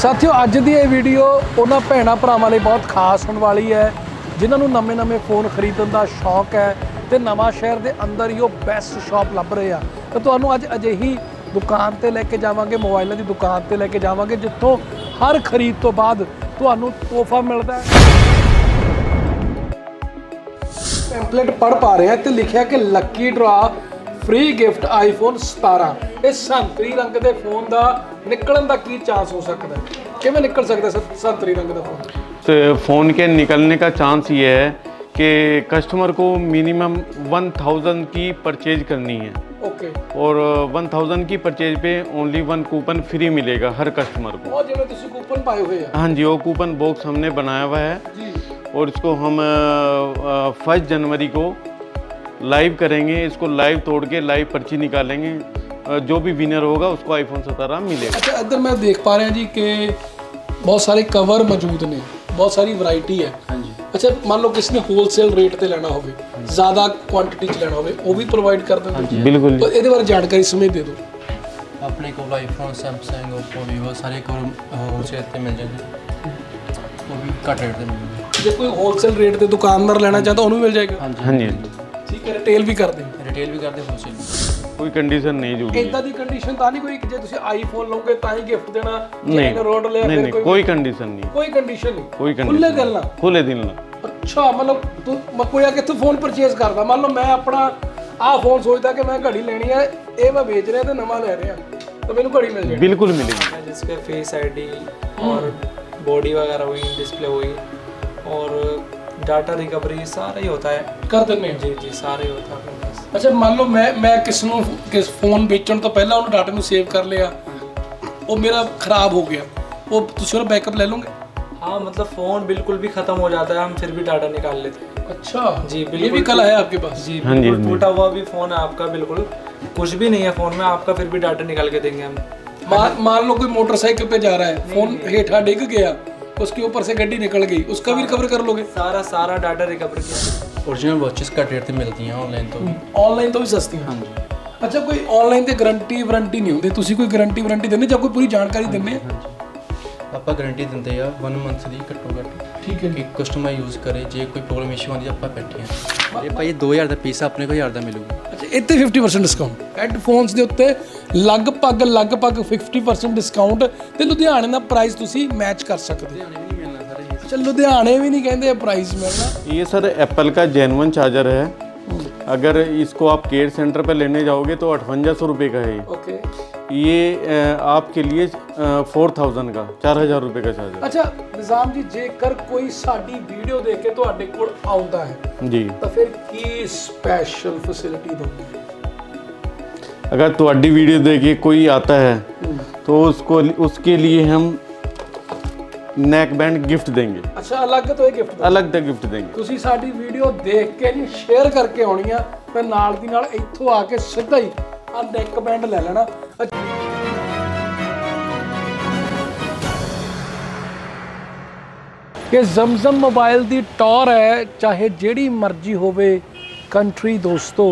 ਸਾਥੀਓ, ਅੱਜ ਦੀ ਇਹ ਵੀਡੀਓ ਉਹਨਾਂ ਭੈਣਾਂ ਭਰਾਵਾਂ ਲਈ ਬਹੁਤ ਖਾਸ ਹੋਣ ਵਾਲੀ ਹੈ। ਜਿਨ੍ਹਾਂ ਨੂੰ ਨਵੇਂ-ਨਵੇਂ ਫੋਨ ਖਰੀਦਣ ਦਾ ਸ਼ੌਕ ਹੈ ਤੇ ਨਵਾਂ ਸ਼ਹਿਰ ਦੇ ਅੰਦਰ ਹੀ ਉਹ ਬੈਸਟ ਸ਼ਾਪ ਲੱਭ ਰਹੇ ਆ। ਤਾਂ ਤੁਹਾਨੂੰ ਅੱਜ ਅਜਿਹੀ ਦੁਕਾਨ ਤੇ ਲੈ ਕੇ ਜਾਵਾਂਗੇ, ਮੋਬਾਈਲਾਂ ਦੀ ਦੁਕਾਨ ਤੇ ਲੈ ਕੇ ਜਾਵਾਂਗੇ, ਜਿੱਥੋਂ ਹਰ ਖਰੀਦ ਤੋਂ ਬਾਅਦ ਤੁਹਾਨੂੰ ਤੋਹਫਾ ਮਿਲਦਾ ਹੈ। ਪੈਂਪਲੇਟ ਪੜ ਪਾ ਰਿਹਾ ਹਾਂ ਤੇ ਲਿਖਿਆ ਕਿ lucky draw free gift iPhone 17 ਇਹ ਸੰਤਰੀ ਰੰਗ ਦੇ ਫੋਨ ਦਾ ਨਿਕਲਣ ਦਾ ਕੀ ਚਾਂਸ ਹੋ ਸਕਦਾ ਹੈ ਕਿਵੇਂ ਨਿਕਲ ਸਕਦਾ ਹੈ ਸੰ- ਸੰਤਰੀ ਰੰਗ ਦਾ ਫੋਨ तो फ़ोन के निकलने का चांस ये है कि कस्टमर को मिनिमम 1000 की परचेज करनी है ਓਕੇ और 1000 की परचेज पे ओनली वन कूपन फ्री मिलेगा हर कस्टमर को ਉਹ ਜਿਵੇਂ ਤੁਸੀਂ ਕੂਪਨ ਪਾਏ ਹੋਏ ਆ हाँ जी वो कूपन बॉक्स हमने बनाया हुआ है ਜੀ और इसको हम फर्स्ट जनवरी को लाइव करेंगे इसको लाइव तोड़ के लाइव पर्ची निकालेंगे अ, जो भी विनर होगा उसको आईफोन सतारह मिलेगा ਅੱਛਾ ਇੱਧਰ ਮੈਂ ਦੇਖ ਪਾ ਰਿਹਾ ਜੀ ਕਿ ਬਹੁਤ ਸਾਰੇ ਕਵਰ ਮੌਜੂਦ ਨੇ ਬਹੁਤ ਸਾਰੀ ਵੈਰਾਈਟੀ ਹੈ ਹਾਂਜੀ ਅੱਛਾ ਮੰਨ ਲਓ ਕਿਸ ਨੇ ਹੋਲਸੇਲ ਰੇਟ ਤੇ ਲੈਣਾ ਹੋਵੇ ਜ਼ਿਆਦਾ ਕੁਆਂਟੀਟੀ ਚ ਲੈਣਾ ਹੋਵੇ ਉਹ ਵੀ ਪ੍ਰੋਵਾਈਡ ਕਰ ਦਿੰਦੇ बिल्कुल ਪਰ ਇਹਦੇ ਬਾਰੇ ਜਾਣਕਾਰੀ ਸਮੇਤ ਦੇ ਦਿਓ ਆਪਣੇ ਕੋਲ ਆਈਫੋਨ ਸੈਮਸੰਗ ਓਪੋ ਵੀਵੋ ਸਾਰੇ ਕੋਲ ਹੋਲਸੇਲ ਤੇ ਮਿਲ ਜਾਂਦੇ ਉਹ ਵੀ ਘੱਟ ਰੇਟ ਤੇ ਮਿਲ ਜਾਂਦੇ ਜੇ ਕੋਈ ਹੋਲਸੇਲ ਰੇਟ ਤੇ ਦੁਕਾਨਦਾਰ ਲੈਣਾ ਚਾਹੁੰਦਾ ਉਹਨੂੰ ਵੀ ਮਿਲ ਜਾਏਗਾ ਹਾਂਜੀ हाँ जी हाँ जी ਠੀਕ ਹੈ ਰਿਟੇਲ ਵੀ ਕਰਦੇ ਰਿਟੇਲ ਵੀ ਕਰਦੇ ਹੋਲਸੇਲ कोई कंडीशन नहीं जुड़ी है ਇਦਾਂ ਦੀ ਕੰਡੀਸ਼ਨ ਤਾਂ ਨਹੀਂ ਕੋਈ ਕਿ ਜੇ ਤੁਸੀਂ ਆਈਫੋਨ ਲਓਗੇ ਤਾਂ ਹੀ ਗਿਫਟ ਦੇਣਾ नहीं ਜੇ ਰੋਡ ਲਿਆ नहीं ਫਿਰ नहीं ਕੋਈ कोई कंडीशन नहीं ਕੋਈ ਕੰਡੀਸ਼ਨ ਨਹੀਂ कोई ਖੁੱਲੇ कंडीशन ਦਿਲ ਨਾਲ खुले दिन ना ਅੱਛਾ ਮਤਲਬ ਤੂੰ ਮ- ਕੋਈ ਆ ਕਿੱਥੋਂ ਫੋਨ ਪਰਚੇਸ ਕਰਦਾ ਮੰਨ ਲਓ ਮੈਂ ਆਪਣਾ ਆਹ ਫੋਨ ਸੋਚਦਾ ਕਿ ਮੈਂ ਘੜੀ ਲੈਣੀ ਹੈ ਇਹ ਮੈਂ ਵੇਚ ਰਿਹਾ ਤੇ ਨਵਾਂ ਲੈ ਰਿਹਾ ਤਾਂ ਮੈਨੂੰ ਘੜੀ ਮਿਲ ਜਾਣੀ बिल्कुल मिलेगी जिसके फेस आईडी और बॉडी वगैरह हुई डिस्प्ले हुई और डाटा रिकवरी सारा ही होता है ਕਰ ਦਿੰਦੇ ਹਾਂ जी जी सारा ही होता है अपने पास ਅੱਛਾ ਮੰਨ ਲਓ ਮੈਂ ਮੈਂ ਕਿਸ ਨੂੰ ਕਿਸ ਫੋਨ ਵੇਚਣ ਤੋਂ ਪਹਿਲਾਂ ਉਹਨੂੰ ਡਾਟਾ ਨੂੰ ਸੇਵ ਕਰ ਲਿਆ ਉਹ ਮੇਰਾ ਖਰਾਬ ਹੋ ਗਿਆ ਉਹ ਤੁਸੀਂ ਉਹਦਾ ਬੈਕਅਪ ਲੈ ਲਓਗੇ हाँ मतलब फ़ोन बिल्कुल भी ख़त्म हो जाता है हम फिर भी डाटा निकाल लेते हैं अच्छा जी, ये भी बिल्कुल। कला है आपके पास जी हाँ जी, बिल्कुल हाँ जी। टूटा हुआ भी फ़ोन है आपका बिल्कुल कुछ भी नहीं है फ़ोन में आपका फिर भी डाटा निकाल के देंगे हम मान मान लो कोई मोटरसाइकिल पे जा रहा है फोन हेठा डिग गया उसके ऊपर से गड्डी निकल गई उसका भी रिकवर कर लोगे सारा सारा डाटा रिकवर किया ਓਰੀਜਨਲ ਵਾਚਸ ਘੱਟ ਰੇਟ ਤੇ ਮਿਲਦੀਆਂ ਆਨਲਾਈਨ ਤੋਂ ਵੀ ਆਨਲਾਈਨ ਤੋਂ ਵੀ ਸਸਤੀਆਂ ਹਾਂਜੀ ਅੱਛਾ ਕੋਈ ਆਨਲਾਈਨ ਤੇ ਗਾਰੰਟੀ ਵਾਰੰਟੀ ਨਹੀਂ ਹੁੰਦੀ ਤੁਸੀਂ ਕੋਈ ਗਾਰੰਟੀ ਵਾਰੰਟੀ ਦਿੰਦੇ ਜਾਂ ਕੋਈ ਪੂਰੀ ਜਾਣਕਾਰੀ ਦਿੰਦੇ ਆ ਆਪਾਂ ਗਾਰੰਟੀ ਦਿੰਦੇ ਆ 1 ਮੰਥ ਦੀ ਘੱਟੋ ਘੱਟ ਠੀਕ ਹੈ ਕਿ ਕਸਟਮਰ ਯੂਜ਼ ਕਰੇ ਜੇ ਕੋਈ ਪ੍ਰੋਬਲਮ ਇਸ਼ੂ ਆਉਂਦੀ ਆਪਾਂ ਬੈਠੇ ਆ ਇਹ ਭਾਈ 2000 ਦਾ ਪੀਸ ਆਪਣੇ ਕੋਲ 1000 ਦਾ ਮਿਲੂਗਾ ਅੱਛਾ ਇੱਥੇ 50% ਡਿਸਕਾਊਂਟ ਹੈੱਡਫੋਨਸ ਦੇ ਉੱਤੇ ਲਗਭਗ ਲਗਭਗ 50% ਡਿਸਕਾਊਂਟ ਤੇ ਲੁਧਿਆਣੇ ਦਾ ਪ੍ਰਾਈਸ ਤੁਸੀਂ ਮੈਚ ਕਰ ਸਕਦੇ ਹੋ ਨਹੀਂ ਮਿਲਣਾ ਸਾਰਾ ਜੀ ਅੱਛਾ ਲੁਧਿਆਣੇ ਵੀ ਨਹੀਂ ਕਹਿੰਦੇ ਪ੍ਰਾਈਸ ਮਿਲਣਾ ये सर एप्पल का जेनवन चार्जर है अगर इसको आप केयर सेंटर पर लेने जाओगे तो अठवंजा सौ रुपये का है ये ਓਕੇ ये अ, आपके लिए फोर थाउजेंड का चार हजार रुपये का चार्जर ਅੱਛਾ ਨਿਜ਼ਾਮ ਜੀ ਜੇਕਰ ਕੋਈ ਸਾਡੀ ਵੀਡੀਓ ਦੇਖ ਕੇ ਤੁਹਾਡੇ ਕੋਲ ਆਉਂਦਾ ਹੈ जी ਤਾਂ ਫਿਰ ਕੀ ਸਪੈਸ਼ਲ ਫੈਸਿਲਿਟੀ ਦੋਗੇ अगर ਤੁਹਾਡੀ वीडियो देखिए कोई आता है तो उसको उसके लिए हम नेक बैंड गिफ्ट देंगे ਅੱਛਾ ਅਲੱਗ ਤੋਂ ਇਹ ਗਿਫਟ अलग से गिफ्ट देंगे ਤੁਸੀਂ ਸਾਡੀ ਵੀਡੀਓ ਦੇਖ ਕੇ ਨਹੀਂ ਸ਼ੇਅਰ ਕਰਕੇ ਆਉਣੀ ਆ ਤੇ ਨਾਲ ਦੀ ਨਾਲ ਇੱਥੋਂ ਆ ਕੇ ਸਿੱਧਾ ਹੀ ਆ ਨੈਕ ਬੈਂਡ ਲੈ ਲੈਣਾ ਅੱਛਾ। ਇਹ ਜ਼ਮਜ਼ਮ ਮੋਬਾਈਲ ਦੀ ਟੌਰ ਹੈ ਚਾਹੇ ਜਿਹੜੀ ਮਰਜ਼ੀ ਹੋਵੇ ਕੰਟਰੀ ਦੋਸਤੋ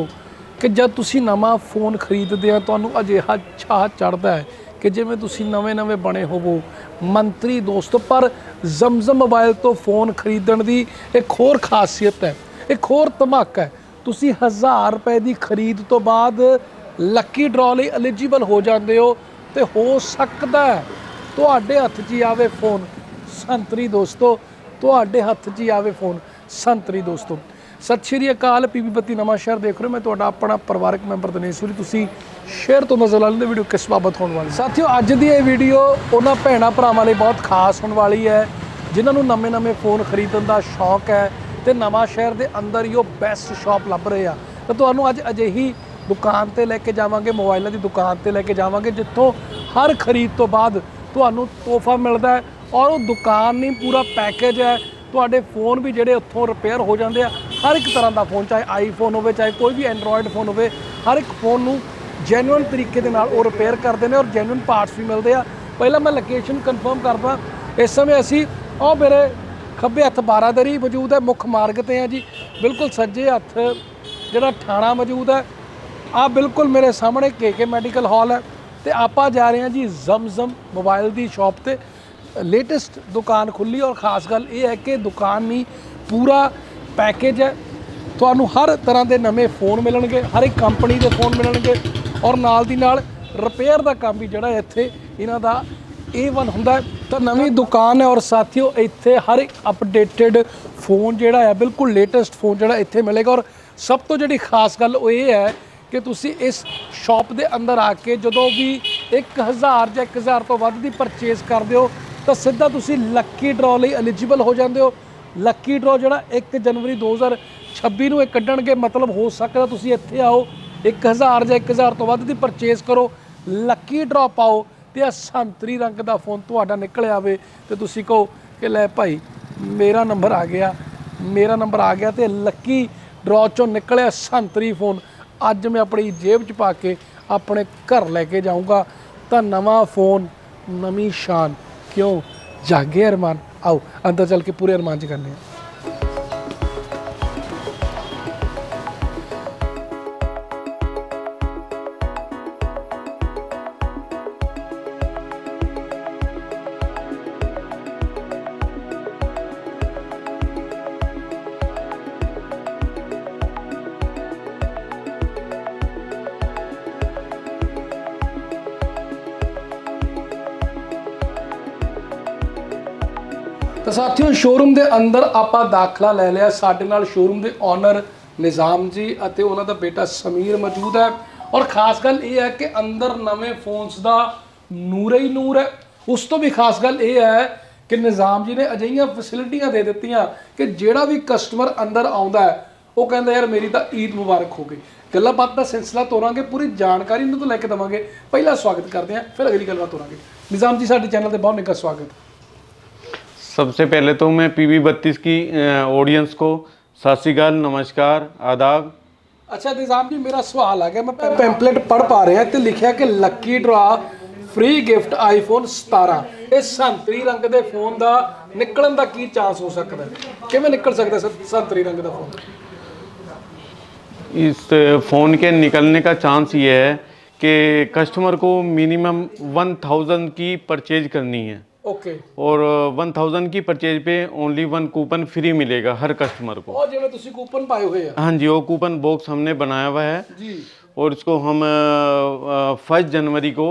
ਕਿ ਜਦ ਤੁਸੀਂ ਨਵਾਂ ਫੋਨ ਖਰੀਦਦੇ ਆ ਤੁਹਾਨੂੰ ਅਜਿਹਾ ਚਾਹ ਚੜਦਾ ਹੈ ਕਿ ਜਿਵੇਂ ਤੁਸੀਂ ਨਵੇਂ-ਨਵੇਂ ਬਣੇ ਹੋਵੋ, ਮੰਤਰੀ ਦੋਸਤੋ, ਪਰ ਜ਼ਮਜ਼ਮ ਮੋਬਾਈਲ ਤੋਂ ਫੋਨ ਖਰੀਦਣ ਦੀ ਇੱਕ ਹੋਰ ਖਾਸੀਅਤ ਹੈ, ਇੱਕ ਹੋਰ ਧਮਾਕਾ ਹੈ। ਤੁਸੀਂ 1000 ਰੁਪਏ ਦੀ ਖਰੀਦ ਤੋਂ ਬਾਅਦ ਲੱਕੀ ਡਰਾ ਲਈ ਐਲੀਜੀਬਲ ਹੋ ਜਾਂਦੇ ਹੋ ਤੇ ਹੋ ਸਕਦਾ ਹੈ ਤੁਹਾਡੇ ਹੱਥ 'ਚ ਹੀ ਆਵੇ ਫੋਨ। ਸੰਤਰੀ ਦੋਸਤੋ, ਤੁਹਾਡੇ ਹੱਥ 'ਚ ਹੀ ਆਵੇ ਫੋਨ। ਸੰਤਰੀ ਦੋਸਤੋ ਸਤਿ ਸ਼੍ਰੀ ਅਕਾਲ, ਪੀਪੀ ਬੱਤੀ ਨਵਾਂ ਸ਼ਹਿਰ ਦੇਖ ਰਹੇ ਹੋ। ਮੈਂ ਤੁਹਾਡਾ ਆਪਣਾ ਪਰਿਵਾਰਕ ਮੈਂਬਰ ਦਨੇਸ਼ਵਰੀ ਤੁਸੀਂ ਸ਼ੇਅਰ ਤੋਂ ਨਜ਼ਰ ਲਾ ਲੈਂਦੇ ਵੀਡੀਓ ਕਿਸ ਬਾਬਤ ਹੋਣ ਵਾਲੀ ਸਾਥੀਓ, ਅੱਜ ਦੀ ਇਹ ਵੀਡੀਓ ਉਹਨਾਂ ਭੈਣਾਂ ਭਰਾਵਾਂ ਲਈ ਬਹੁਤ ਖਾਸ ਹੋਣ ਵਾਲੀ ਹੈ, ਜਿਨ੍ਹਾਂ ਨੂੰ ਨਵੇਂ-ਨਵੇਂ ਫੋਨ ਖਰੀਦਣ ਦਾ ਸ਼ੌਕ ਹੈ ਤੇ ਨਵਾਂ ਸ਼ਹਿਰ ਦੇ ਅੰਦਰ ਹੀ ਉਹ ਬੈਸਟ ਸ਼ਾਪ ਲੱਭ ਰਹੇ ਆ। ਤਾਂ ਤੁਹਾਨੂੰ ਅੱਜ ਅਜਿਹੀ ਦੁਕਾਨ ਤੇ ਲੈ ਕੇ ਜਾਵਾਂਗੇ ਮੋਬਾਈਲਾਂ ਦੀ ਦੁਕਾਨ ਤੇ ਲੈ ਕੇ ਜਾਵਾਂਗੇ, ਜਿੱਥੋਂ ਹਰ ਖਰੀਦ ਤੋਂ ਬਾਅਦ ਤੁਹਾਨੂੰ ਤੋਹਫਾ ਮਿਲਦਾ ਹੈ ਔਰ ਉਹ ਦੁਕਾਨ ਨਹੀਂ, ਪੂਰਾ ਪੈਕੇਜ ਹੈ। ਤੁਹਾਡੇ ਫੋਨ ਵੀ ਜਿਹੜੇ ਉੱਥੋਂ ਰਿਪੇਅਰ ਹੋ ਜਾਂਦੇ ਆ, ਹਰ ਇੱਕ ਤਰ੍ਹਾਂ ਦਾ ਫੋਨ, ਚਾਹੇ ਆਈਫੋਨ ਹੋਵੇ, ਚਾਹੇ ਕੋਈ ਵੀ ਐਂਡਰੋਇਡ ਫੋਨ ਹੋਵੇ, ਹਰ ਇੱਕ ਫੋਨ ਨੂੰ ਜੈਨੂਇਨ ਤਰੀਕੇ ਦੇ ਨਾਲ ਉਹ ਰਿਪੇਅਰ ਕਰਦੇ ਨੇ ਔਰ ਜੈਨੂਇਨ ਪਾਰਟਸ ਵੀ ਮਿਲਦੇ ਆ। ਪਹਿਲਾਂ ਮੈਂ ਲੋਕੇਸ਼ਨ ਕਨਫਰਮ ਕਰਦਾ, ਇਸ ਸਮੇਂ ਅਸੀਂ ਉਹ ਮੇਰੇ ਖੱਬੇ ਹੱਥ ਬਾਰਾਦਰੀ ਮੌਜੂਦ ਹੈ, ਮੁੱਖ ਮਾਰਗ ਤੇ ਹੈ ਜੀ। ਬਿਲਕੁਲ ਸੱਜੇ ਹੱਥ ਜਿਹੜਾ ਥਾਣਾ ਮੌਜੂਦ ਹੈ ਆ ਬਿਲਕੁਲ ਮੇਰੇ ਸਾਹਮਣੇ ਕੇਕੇ ਮੈਡੀਕਲ ਹਾਲ ਹੈ ਤੇ ਆਪਾਂ ਜਾ ਰਹੇ ਹਾਂ ਜੀ ਜ਼ਮਜ਼ਮ ਮੋਬਾਈਲ ਦੀ ਸ਼ਾਪ ਤੇ। ਲੇਟੈਸਟ ਦੁਕਾਨ ਖੁੱਲੀ ਔਰ ਖਾਸ ਗੱਲ ਇਹ ਹੈ ਕਿ ਦੁਕਾਨ ਨਹੀਂ ਪੂਰਾ ਪੈਕੇਜ ਹੈ। ਤੁਹਾਨੂੰ ਹਰ ਤਰ੍ਹਾਂ ਦੇ ਨਵੇਂ ਫੋਨ ਮਿਲਣਗੇ, ਹਰ ਇੱਕ ਕੰਪਨੀ ਦੇ ਫੋਨ ਮਿਲਣਗੇ ਔਰ ਨਾਲ ਦੀ ਨਾਲ ਰਿਪੇਅਰ ਦਾ ਕੰਮ ਵੀ ਜਿਹੜਾ ਇੱਥੇ ਇਹਨਾਂ ਦਾ A1 ਹੁੰਦਾ ਤਾਂ ਨਵੀਂ ਦੁਕਾਨ ਹੈ ਔਰ ਸਾਥੀਓ ਇੱਥੇ ਹਰ ਇੱਕ ਅਪਡੇਟਡ ਫੋਨ ਜਿਹੜਾ ਹੈ, ਬਿਲਕੁਲ ਲੇਟੈਸਟ ਫੋਨ ਜਿਹੜਾ ਇੱਥੇ ਮਿਲੇਗਾ। ਔਰ ਸਭ ਤੋਂ ਜਿਹੜੀ ਖਾਸ ਗੱਲ ਉਹ ਇਹ ਹੈ ਕਿ ਤੁਸੀਂ ਇਸ ਸ਼ਾਪ ਦੇ ਅੰਦਰ ਆ ਕੇ ਜਦੋਂ ਵੀ 1000 ਜਾਂ 1000 ਤੋਂ ਵੱਧ ਦੀ ਪਰਚੇਸ ਕਰਦੇ ਹੋ ਤਾਂ ਸਿੱਧਾ ਤੁਸੀਂ ਲੱਕੀ ਡਰਾ ਲਈ ਐਲੀਜੀਬਲ ਹੋ ਜਾਂਦੇ ਹੋ। ਲੱਕੀ ਡਰਾ ਜਿਹੜਾ 1 ਜਨਵਰੀ 2026 ਨੂੰ ਇਹ ਕੱਢਣਗੇ, ਮਤਲਬ ਹੋ ਸਕਦਾ ਤੁਸੀਂ ਇੱਥੇ ਆਓ 1000 ਜਾਂ 1000 ਤੋਂ ਵੱਧ ਦੀ ਪਰਚੇਸ ਕਰੋ ਲੱਕੀ ਡਰਾ ਪਾਓ ਤੇ ਆ ਸੰਤਰੀ ਰੰਗ ਦਾ ਫੋਨ ਤੁਹਾਡਾ ਨਿਕਲ ਆਵੇ ਤੇ ਤੁਸੀਂ ਕਹੋ ਕਿ ਲੈ ਭਾਈ, ਮੇਰਾ ਨੰਬਰ ਆ ਗਿਆ, ਮੇਰਾ ਨੰਬਰ ਆ ਗਿਆ ਤੇ ਲੱਕੀ ਡਰਾ ਚੋਂ ਨਿਕਲਿਆ ਸੰਤਰੀ ਫੋਨ ਅੱਜ ਮੈਂ ਆਪਣੀ ਜੇਬ 'ਚ ਪਾ ਕੇ ਆਪਣੇ ਘਰ ਲੈ ਕੇ ਜਾਊਂਗਾ। ਤਾਂ ਨਵਾਂ ਫੋਨ ਨਵੀਂ ਸ਼ਾਨ। ਕਿਉਂ? ਜਾਗੇ ਅਰਮਾਨ। ਆਓ ਅੰਦਰ ਚੱਲ ਕੇ ਪੂਰੇ ਅਰਮਾਨ 'ਚ ਕਰਨੇ ਆ। ਸਾਥੀਓ ਸ਼ੋਰੂਮ ਦੇ ਅੰਦਰ ਆਪਾਂ ਦਾਖਲਾ ਲੈ ਲਿਆ। ਸਾਡੇ ਨਾਲ ਸ਼ੋਰੂਮ ਦੇ ਓਨਰ ਨਿਜ਼ਾਮ ਜੀ ਅਤੇ ਉਹਨਾਂ ਦਾ ਬੇਟਾ ਸਮੀਰ ਮੌਜੂਦ ਹੈ। ਔਰ ਖਾਸ ਗੱਲ ਇਹ ਹੈ ਕਿ ਅੰਦਰ ਨਵੇਂ ਫੋਨਸ ਦਾ ਨੂਰ ਹੀ ਨੂਰ ਹੈ। ਉਸ ਤੋਂ ਵੀ ਖਾਸ ਗੱਲ ਇਹ ਹੈ ਕਿ ਨਿਜ਼ਾਮ ਜੀ ਨੇ ਅਜਿਹੀਆਂ ਫੈਸਿਲਿਟੀਆਂ ਦੇ ਦਿੱਤੀਆਂ ਕਿ ਜਿਹੜਾ ਵੀ ਕਸਟਮਰ ਅੰਦਰ ਆਉਂਦਾ ਹੈ, ਉਹ ਕਹਿੰਦਾ, ਯਾਰ, ਮੇਰੀ ਤਾਂ ਈਦ ਮੁਬਾਰਕ ਹੋ ਗਈ। ਗੱਲਾਂ ਬਾਤ ਦਾ ਸਿਲਸਿਲਾ ਤੋਰਾਂਗੇ, ਪੂਰੀ ਜਾਣਕਾਰੀ ਇਹਨਾਂ ਤੋਂ ਲੈ ਕੇ ਦਵਾਂਗੇ। ਪਹਿਲਾਂ ਸਵਾਗਤ ਕਰਦੇ ਹਾਂ, ਫਿਰ ਅਗਲੀ ਗੱਲਬਾਤ ਤੋਰਾਂਗੇ। ਨਿਜ਼ਾਮ ਜੀ, ਸਾਡੇ ਚੈਨਲ ਤੇ ਬਹੁਤ ਨਿੱਘਾ ਸਵਾਗਤ। सबसे पहले तो मैं पी वी बत्तीस की ऑडियंस को सत श्रीकाल नमस्कार आदाब ਅੱਛਾ ਨਿਜ਼ਾਮ ਜੀ ਮੇਰਾ ਸਵਾਲ ਆ ਗਿਆ ਮੈਂ ਪੈਂਪਲੇਟ ਪੜ ਪਾ ਰਿਹਾ ਤੇ ਲਿਖਿਆ ਕਿ lucky draw free gift iPhone 17 ਇਹ ਸੰਤਰੀ ਰੰਗ ਦੇ ਫੋਨ ਦਾ ਨਿਕਲਣ ਦਾ ਕੀ ਚਾਂਸ ਹੋ ਸਕਦਾ ਹੈ? ਕਿਵੇਂ ਨਿਕਲ ਸਕਦਾ ਸੰ- ਸੰਤਰੀ ਰੰਗ ਦਾ ਫੋਨ इस फ़ोन के निकलने का चांस ये है कि कस्टमर को मिनिमम वन थाउजेंड की परचेज करनी है ਓਕੇ और वन थाउजेंड की परचेज पे ओनली वन कूपन फ्री मिलेगा हर कस्टमर को ਉਹ ਜਿਵੇਂ ਤੁਸੀਂ ਕੂਪਨ ਪਾਏ ਹੋਏ ਆ हाँ जी वो कूपन बॉक्स हमने बनाया हुआ है ਜੀ और इसको हम फर्स्ट जनवरी को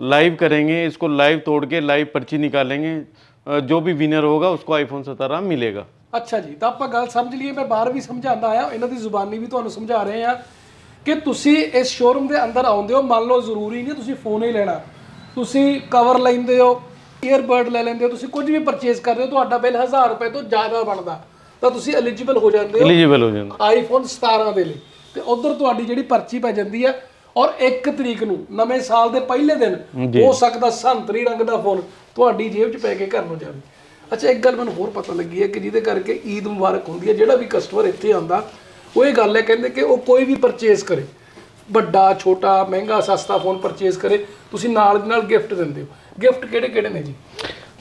लाइव करेंगे इसको लाइव तोड़ के लाइव पर्ची निकालेंगे अ, जो भी विनर होगा उसको आईफोन सत्रह मिलेगा ਅੱਛਾ ਜੀ ਤਾਂ ਆਪਾਂ ਗੱਲ ਸਮਝ ਲਈਏ ਮੈਂ ਬਾਹਰ ਵੀ ਸਮਝਾਉਂਦਾ ਆਇਆ ਇਹਨਾਂ ਦੀ ਜ਼ੁਬਾਨੀ ਵੀ ਤੁਹਾਨੂੰ ਸਮਝਾ ਰਹੇ ਆ ਕਿ ਤੁਸੀਂ ਇਸ ਸ਼ੋਰੂਮ ਦੇ ਅੰਦਰ ਆਉਂਦੇ ਹੋ ਮੰਨ ਲਓ ਜ਼ਰੂਰੀ ਨਹੀਂ ਤੁਸੀਂ ਫੋਨ ਹੀ ਲੈਣਾ ਤੁਸੀਂ ਕਵਰ ਲੈਂਦੇ ਹੋ ਈਅਰਬਡ ਲੈ ਲੈਂਦੇ ਹੋ ਤੁਸੀਂ ਕੁਝ ਵੀ ਪਰਚੇਸ ਕਰਦੇ ਹੋ ਤੁਹਾਡਾ ਬਿੱਲ 1000 ਰੁਪਏ ਤੋਂ ਜ਼ਿਆਦਾ ਬਣਦਾ। ਤਾਂ ਤੁਸੀਂ ਐਲੀਜੀਬਲ ਹੋ ਜਾਂਦੇ ਹੋ ਐਲੀਜੀਬਲ ਹੋ ਜਾਂਦਾ। ਆਈਫੋਨ 17 ਦੇ ਲਈ। ਤੇ ਉਧਰ ਤੁਹਾਡੀ ਜਿਹੜੀ ਪਰਚੀ ਪੈ ਜਾਂਦੀ ਹੈ ਔਰ 1 ਤਰੀਕ ਨੂੰ ਨਵੇਂ ਸਾਲ ਦੇ ਪਹਿਲੇ ਦਿਨ ਹੋ ਸਕਦਾ ਸੰਤਰੀ ਰੰਗ ਦਾ ਫੋਨ ਤੁਹਾਡੀ ਜੇਬ 'ਚ ਪੈ ਕੇ ਘਰ ਨੂੰ ਜਾਵੇ। ਅੱਛਾ ਇੱਕ ਗੱਲ ਮੈਨੂੰ ਹੋਰ ਪਤਾ ਲੱਗੀ ਹੈ ਕਿ ਜਿਹਦੇ ਕਰਕੇ ਈਦ ਮੁਬਾਰਕ ਹੁੰਦੀ ਹੈ ਜਿਹੜਾ ਵੀ ਕਸਟਮਰ ਇੱਥੇ ਆਉਂਦਾ ਉਹ ਇਹ ਗੱਲ ਹੈ ਕਹਿੰਦੇ ਕਿ ਉਹ ਕੋਈ ਵੀ ਪਰਚੇਸ ਕਰੇ। ਵੱਡਾ ਛੋਟਾ ਮਹਿੰਗਾ ਸਸਤਾ ਫੋਨ ਪਰਚੇਸ ਕਰੇ ਤੁਸੀਂ ਨਾਲ ਦੇ ਨਾਲ ਗਿਫਟ ਦਿੰਦੇ ਹੋ। ਗਿਫਟ ਕਿਹੜੇ ਕਿਹੜੇ ਨੇ ਜੀ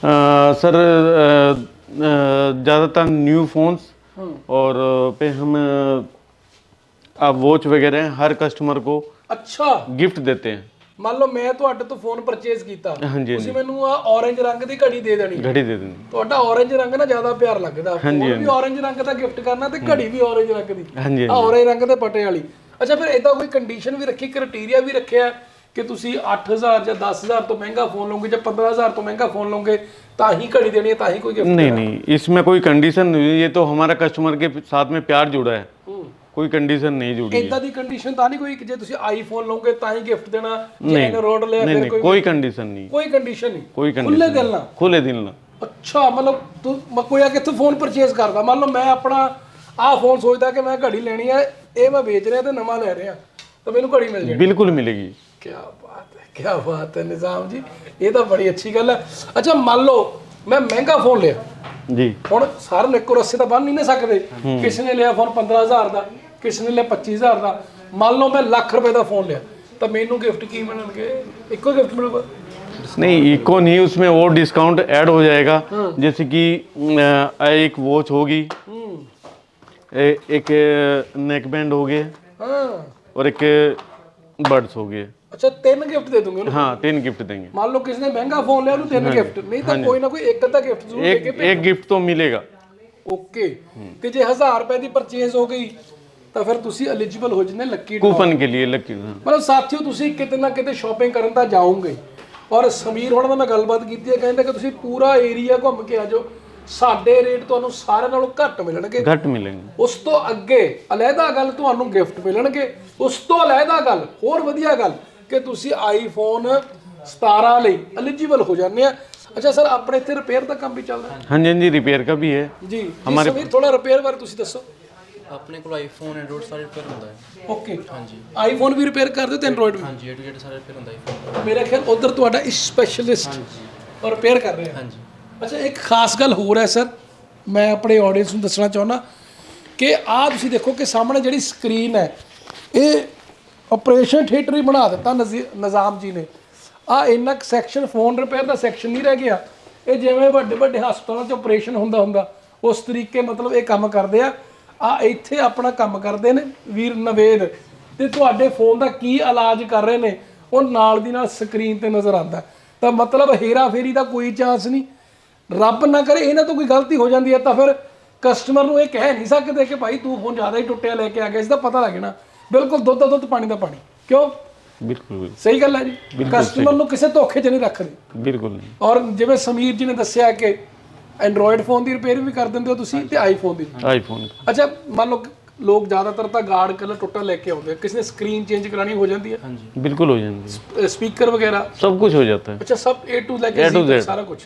अ, सर अ, अ, ज़्यादातर न्यू फोन्स और अ, पे हम अ, आप वॉच वगैरह हर कस्टमर को ਅੱਛਾ गिफ्ट देते हैं ਮੰਨ ਲਓ ਮੈਂ ਤੁਹਾਡੇ ਤੋਂ ਫੋਨ ਪਰਚੇਸ ਕੀਤਾ ਹਾਂਜੀ, ਤੁਸੀਂ ਮੈਨੂੰ ਆ orange ਰੰਗ ਦੀ ਘੜੀ ਦੇ ਦੇਣੀ घड़ी दे देंगे ਤੁਹਾਡਾ orange ਰੰਗ ਨਾ ਜ਼ਿਆਦਾ ਪਿਆਰ ਲੱਗਦਾ ਫੋਨ ਵੀ orange ਰੰਗ ਦਾ ਗਿਫਟ ਕਰਨਾ ਤੇ ਘੜੀ ਵੀ orange ਰੰਗ ਦੀ हाँ जी ਆ orange ਰੰਗ ਦੇ ਪਟੇ ਵਾਲੀ ਅੱਛਾ ਫਿਰ ਇਦਾਂ ਕੋਈ ਕੰਡੀਸ਼ਨ ਵੀ ਰੱਖੀ ਕ੍ਰਾਈਟੇਰੀਆ ਵੀ ਰੱਖਿਆ ਕਿ ਤੁਸੀਂ 8000 ਜਾਂ 10000 ਤੋਂ ਮਹਿੰਗਾ ਫੋਨ ਲਓਗੇ ਜਾਂ 15000 ਤੋਂ ਮਹਿੰਗਾ ਫੋਨ ਲਓਗੇ ਤਾਂ ਹੀ ਘੜੀ ਦੇਣੀ ਹੈ ਤਾਂ ਹੀ ਕੋਈ ਗਿਫਟ नहीं नहीं इसमें कोई कंडीशन नहीं है ये तो हमारा कस्टमर के साथ में प्यार जुड़ा है कोई कंडीशन नहीं जुड़ी है ਇਦਾਂ ਦੀ ਕੰਡੀਸ਼ਨ ਤਾਂ ਨਹੀਂ ਕੋਈ ਕਿ ਜੇ ਤੁਸੀਂ ਆਈਫੋਨ ਲਓਗੇ ਤਾਂ ਹੀ ਗਿਫਟ ਦੇਣਾ ਜੇ ਇਹਨੇ ਰੋਡ ਲਿਆ नहीं ਫਿਰ नहीं ਕੋਈ कोई कंडीशन नहीं ਕੋਈ ਕੰਡੀਸ਼ਨ ਨਹੀਂ कोई ਖੁੱਲੇ कंडीशन ਦਿਲ ਨਾਲ खुले दिल ना ਅੱਛਾ ਮਤਲਬ ਤੂੰ ਮ- ਕੋਈ ਆ ਕੇ ਇੱਥੋਂ ਫੋਨ ਪਰਚੇਸ ਕਰਦਾ ਮੰਨ ਲਓ ਮੈਂ ਆਪਣਾ ਆਹ ਫੋਨ ਸੋਚਦਾ ਕਿ ਮੈਂ ਘੜੀ ਲੈਣੀ ਹੈ ਇਹ ਮੈਂ ਵੇਚ ਰਿਹਾ ਤੇ ਨਵਾਂ ਲੈ ਰਿਹਾ ਤਾਂ ਮੈਨੂੰ ਘੜੀ ਮਿਲ ਜਾਣੀ बिल्कुल मिलेगी ਕੀ ਬਾਤ ਹੈ ਕੀ ਬਾਤ ਹੈ ਨਿਜ਼ਾਮ ਜੀ ਇਹ ਤਾਂ ਬੜੀ ਅੱਛੀ ਗੱਲ ਹੈ ਅੱਛਾ ਮੰਨ ਲਓ ਮੈਂ ਮਹਿੰਗਾ ਫੋਨ ਲਿਆ जी ਹੁਣ ਸਾਰਿਆਂ ਨੂੰ ਇੱਕੋ ਰੱਸੇ ਤਾਂ ਬੰਨ ਨਹੀਂ ਨਾ ਸਕਦੇ ਕਿਸੇ ਨੇ ਲਿਆ ਫੋਨ 15000 ਦਾ ਕਿਸੇ ਨੇ ਲਿਆ 25000 ਦਾ ਮੰਨ ਲਓ ਮੈਂ ਲੱਖ ਰੁਪਏ ਦਾ ਫੋਨ ਲਿਆ ਤਾਂ ਮੈਨੂੰ ਗਿਫਟ ਕੀ ਮਿਲਣਗੇ ਇੱਕੋ ਗਿਫਟ ਮਿਲੂਗਾ नहीं इको नहीं उसमें और डिस्काउंट ऐड हो जाएगा जैसे कि अ, एक वॉच होगी ए- एक नेक बैंड हो गए ਹਾਂ और एक बर्ड्स हो गए ਅੱਛਾ ਤਿੰਨ ਗਿਫਟ ਦੇ ਦੂੰਗੇ ਉਹਨੂੰ हाँ तीन गिफ्ट देंगे ਮੰਨ ਲਓ ਕਿਸੇ ਨੇ ਮਹਿੰਗਾ ਫੋਨ ਲਿਆ ਉਹਨੂੰ ਤਿੰਨ ਗਿਫਟ ਨਹੀਂ ਤਾਂ ਕੋਈ ਨਾ ਕੋਈ ਇੱਕ ਅੱਧਾ ਗਿਫਟ ਜ਼ਰੂਰ ਦੇ एक ਕੇ एक गिफ्ट तो मिलेगा ਓਕੇ ਤੇ ਜੇ 1000 ਰੁਪਏ ਦੀ ਪਰਚੇਸ ਹੋ ਗਈ ਤਾਂ ਫਿਰ ਤੁਸੀਂ ਐਲੀਜੀਬਲ ਹੋ ਜਿੰਨੇ ਲੱਕੀ कूपन के लिए लकी हाँ ਮਤਲਬ ਸਾਥੀਓ ਤੁਸੀਂ ਕਿਤੇ ਨਾ ਕਿਤੇ ਸ਼ਾਪਿੰਗ ਕਰਨ ਤਾਂ ਜਾਓਗੇ ਔਰ ਸਮੀਰ ਹੋਣਾ ਨਾਲ ਮੈਂ ਗੱਲਬਾਤ ਕੀਤੀ ਹੈ ਕਹਿੰਦੇ ਕਿ ਤੁਸੀਂ ਪੂਰਾ ਏਰੀਆ ਘੁੰਮ ਕੇ ਆ ਜਾਓ ਸਾਡੇ ਰੇਟ ਤੁਹਾਨੂੰ ਸਾਰਿਆਂ ਨਾਲੋਂ ਘੱਟ ਮਿਲਣਗੇ घट मिलेंगे ਉਸ ਤੋਂ ਅੱਗੇ ਅਲੱਗਾ ਗੱਲ ਤੁਹਾਨੂੰ ਗਿਫਟ ਮਿਲਣਗੇ ਉਸ ਤੋਂ ਅਲੱਗਾ ਗੱਲ ਹੋਰ ਵਧੀਆ ਗੱਲ ਕਿ ਤੁਸੀਂ ਆਈਫੋਨ 17 ਲਈ ਐਲੀਜੀਬल हो ਜਾਂਦੇ ਆ। अच्छा सर अपने इतने रिपेयर का काम भी चल रहा है हाँ जी हाँ जी रिपेयर का भी है जी हमारे समीर थोड़ा रिपेयर ਆਪਣੇ ਕੋਲ ਆਈਫੋਨ ਐਂਡਰੋਇਡ ਸਾਰੇ ਰਿਪੇਅਰ ਹੁੰਦਾ ਹੈ। ਓਕੇ ਹਾਂਜੀ। ਆਈਫੋਨ ਵੀ ਰਿਪੇਅਰ ਕਰਦੇ ਤੇ ਐਂਡਰੋਇਡ ਵੀ? ਹਾਂਜੀ ਏ ਟੂ ਰਿਪੇਅਰ ਹੁੰਦਾ ਹੈ ਮੇਰੇ ਖਿਆਲ ਉਧਰ ਤੁਹਾਡਾ ਸਪੈਸ਼ਲਿਸਟ ਹਾਂਜੀ। ਰਿਪੇਅਰ ਕਰ ਰਹੇ। ਹਾਂਜੀ। ਅੱਛਾ ਇੱਕ ਖਾਸ ਗੱਲ ਹੋਰ ਹੈ ਸਰ। ਮੈਂ ਆਪਣੇ ਆਡੀਅנס ਨੂੰ ਦੱਸਣਾ ਚਾਹੁੰਦਾ ਕਿ ਆਹ ਤੁਸੀਂ ਦੇਖੋ ਕਿ ਸਾਹਮਣੇ ਜਿਹੜੀ ਸਕਰੀਨ ਹੈ ਇਹ ਆਪਰੇਸ਼ਨ ਥੀਏਟਰ ਹੀ ਬਣਾ ਦਿੱਤਾ ਨਜ਼ੀ- ਨਿਜ਼ਾਮ ਜੀ ਨੇ। ਆ ਇੰਨਾ ਸੈਕਸ਼ਨ ਫੋਨ ਰਿਪੇਅਰ ਦਾ ਸੈਕਸ਼ਨ ਨਹੀਂ ਰਹਿ ਗਿਆ। ਇਹ ਜਿਵੇਂ ਵੱਡੇ ਵੱਡੇ ਹਸਪਤਾਲਾਂ 'ਚ ਆਪਰੇਸ਼ਨ ਹੁੰਦਾ ਹੁੰਦਾ, ਉਸ ਤਰੀਕੇ ਮਤਲਬ ਇਹ ਕੰਮ ਕਰਦੇ ਆ। ਆ ਇੱਥੇ ਆਪਣਾ ਕੰਮ ਕਰਦੇ ਨੇ ਵੀਰ ਨਵੇਦ। ਤੇ ਤੁਹਾਡੇ ਫੋਨ ਦਾ ਕੀ ਇਲਾਜ ਕਰ ਰਹੇ ਨੇ? ਉਹ ਨਾਲ ਦੀ ਨਾਲ ਸਕਰੀਨ ਤੇ ਨਜ਼ਰ ਆਉਂਦਾ। ਤਾਂ ਮਤਲਬ ਹੇਰਾ ਫੇਰੀ ਦਾ ਕੋਈ ਚਾਂਸ ਨਹੀਂ। ਰੱਬ ਨਾ ਕਰੇ ਇਹਨਾਂ ਤੋਂ ਕੋਈ ਗਲਤੀ ਹੋ ਜਾਂਦੀ ਹੈ ਤਾਂ ਫਿਰ ਕਸਟਮਰ ਨੂੰ ਇਹ ਕਹਿ ਨਹੀਂ ਸਕਦੇ ਕਿ ਭਾਈ ਤੂੰ ਫੋਨ ਜ਼ਿਆਦਾ ਹੀ ਟੁੱਟਿਆ ਲੈ ਕੇ ਆ ਗਿਆ, ਇਸ ਦਾ ਪਤਾ ਲੱਗਣਾ ਬਿਲਕੁਲ ਦੁੱਧ ਦਾ ਦੁੱਧ ਪਾਣੀ ਦਾ ਪਾਣੀ। ਕਿਉਂ? ਬਿਲਕੁਲ ਸਹੀ ਗੱਲ ਹੈ ਜੀ। ਕਸਟਮਰ ਨੂੰ ਕਿਸੇ ਧੋਖੇ 'ਚ ਨਹੀਂ ਰੱਖਦੇ। ਬਿਲਕੁਲ ਔਰ ਜਿਵੇਂ ਸਮੀਰ ਜੀ ਨੇ ਦੱਸਿਆ ਕਿ ਐਂਡਰੋਇਡ ਫੋਨ ਦੀ ਰਿਪੇਅਰ ਵੀ ਕਰ ਦਿੰਦੇ ਹੋ ਤੁਸੀਂ ਤੇ ਆਈਫੋਨ ਦੀ। ਆਈਫੋਨ ਅੱਛਾ ਮੰਨ ਲਓ ਲੋਕ ਜ਼ਿਆਦਾਤਰ ਤਾਂ ਗਾਰਡ ਕਲਰ ਟੁੱਟਾ ਲੈ ਕੇ ਆਉਂਦੇ ਕਿਸੇ ਨੇ ਸਕਰੀਨ ਚੇਂਜ ਕਰਾਣੀ ਹੋ ਜਾਂਦੀ ਹੈ। ਹਾਂਜੀ। ਬਿਲਕੁਲ ਹੋ ਜਾਂਦੀ ਹੈ। ਸਪੀਕਰ ਵਗੈਰਾ। ਸਭ ਕੁਝ ਹੋ ਜਾਂਦਾ ਹੈ। ਅੱਛਾ ਸਭ A ਲੈ ਕੇ ਸਾਰਾ ਕੁਝ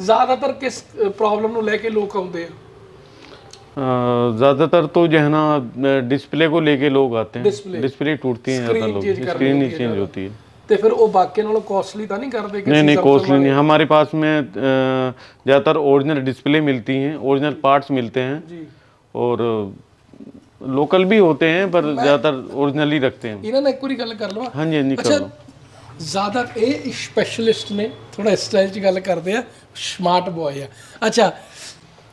ਜ਼ਿਆਦਾਤਰ ਕਿਸ ਪ੍ਰੋਬਲਮ ਨੂੰ ਲੈ ਕੇ ਲੋਕ ਆਉਂਦੇ ਆ। ज़्यादातर तो जो है ना डिस्प्ले को लेके लोग आते हैं डिस्प्ले टूटती है ज़्यादा लोग स्क्रीन ही चेंज होती है ਤੇ ਫਿਰ ਉਹ ਬਾਕੀ ਨਾਲੋਂ ਕਾਸਟਲੀ ਤਾਂ ਨਹੀਂ ਕਰਦੇ ਕਿ ਨਹੀਂ नहीं कॉस्टली नहीं हमारे पास में ज़्यादातर ओरिजिनल डिस्प्ले मिलती हैं ओरिजिनल पार्ट्स मिलते हैं ਜੀ और लोकल भी होते हैं पर ज़्यादातर ओरिजिनल ही रखते हैं ਇਹਨਾਂ ਨਾਲ ਇੱਕ ਵਾਰੀ ਗੱਲ ਕਰ ਲਵਾਂ हाँ जी हाँ जी ਅੱਛਾ करो ਜ਼ਿਆਦਾ ਇਹ ਸਪੈਸ਼ਲਿਸਟ ਨੇ ਥੋੜਾ ਇਸ ਸਟਾਈਲ 'ਚ ਗੱਲ ਕਰਦੇ ਆ ਸਮਾਰਟ ਬॉय ਆ ਅੱਛਾ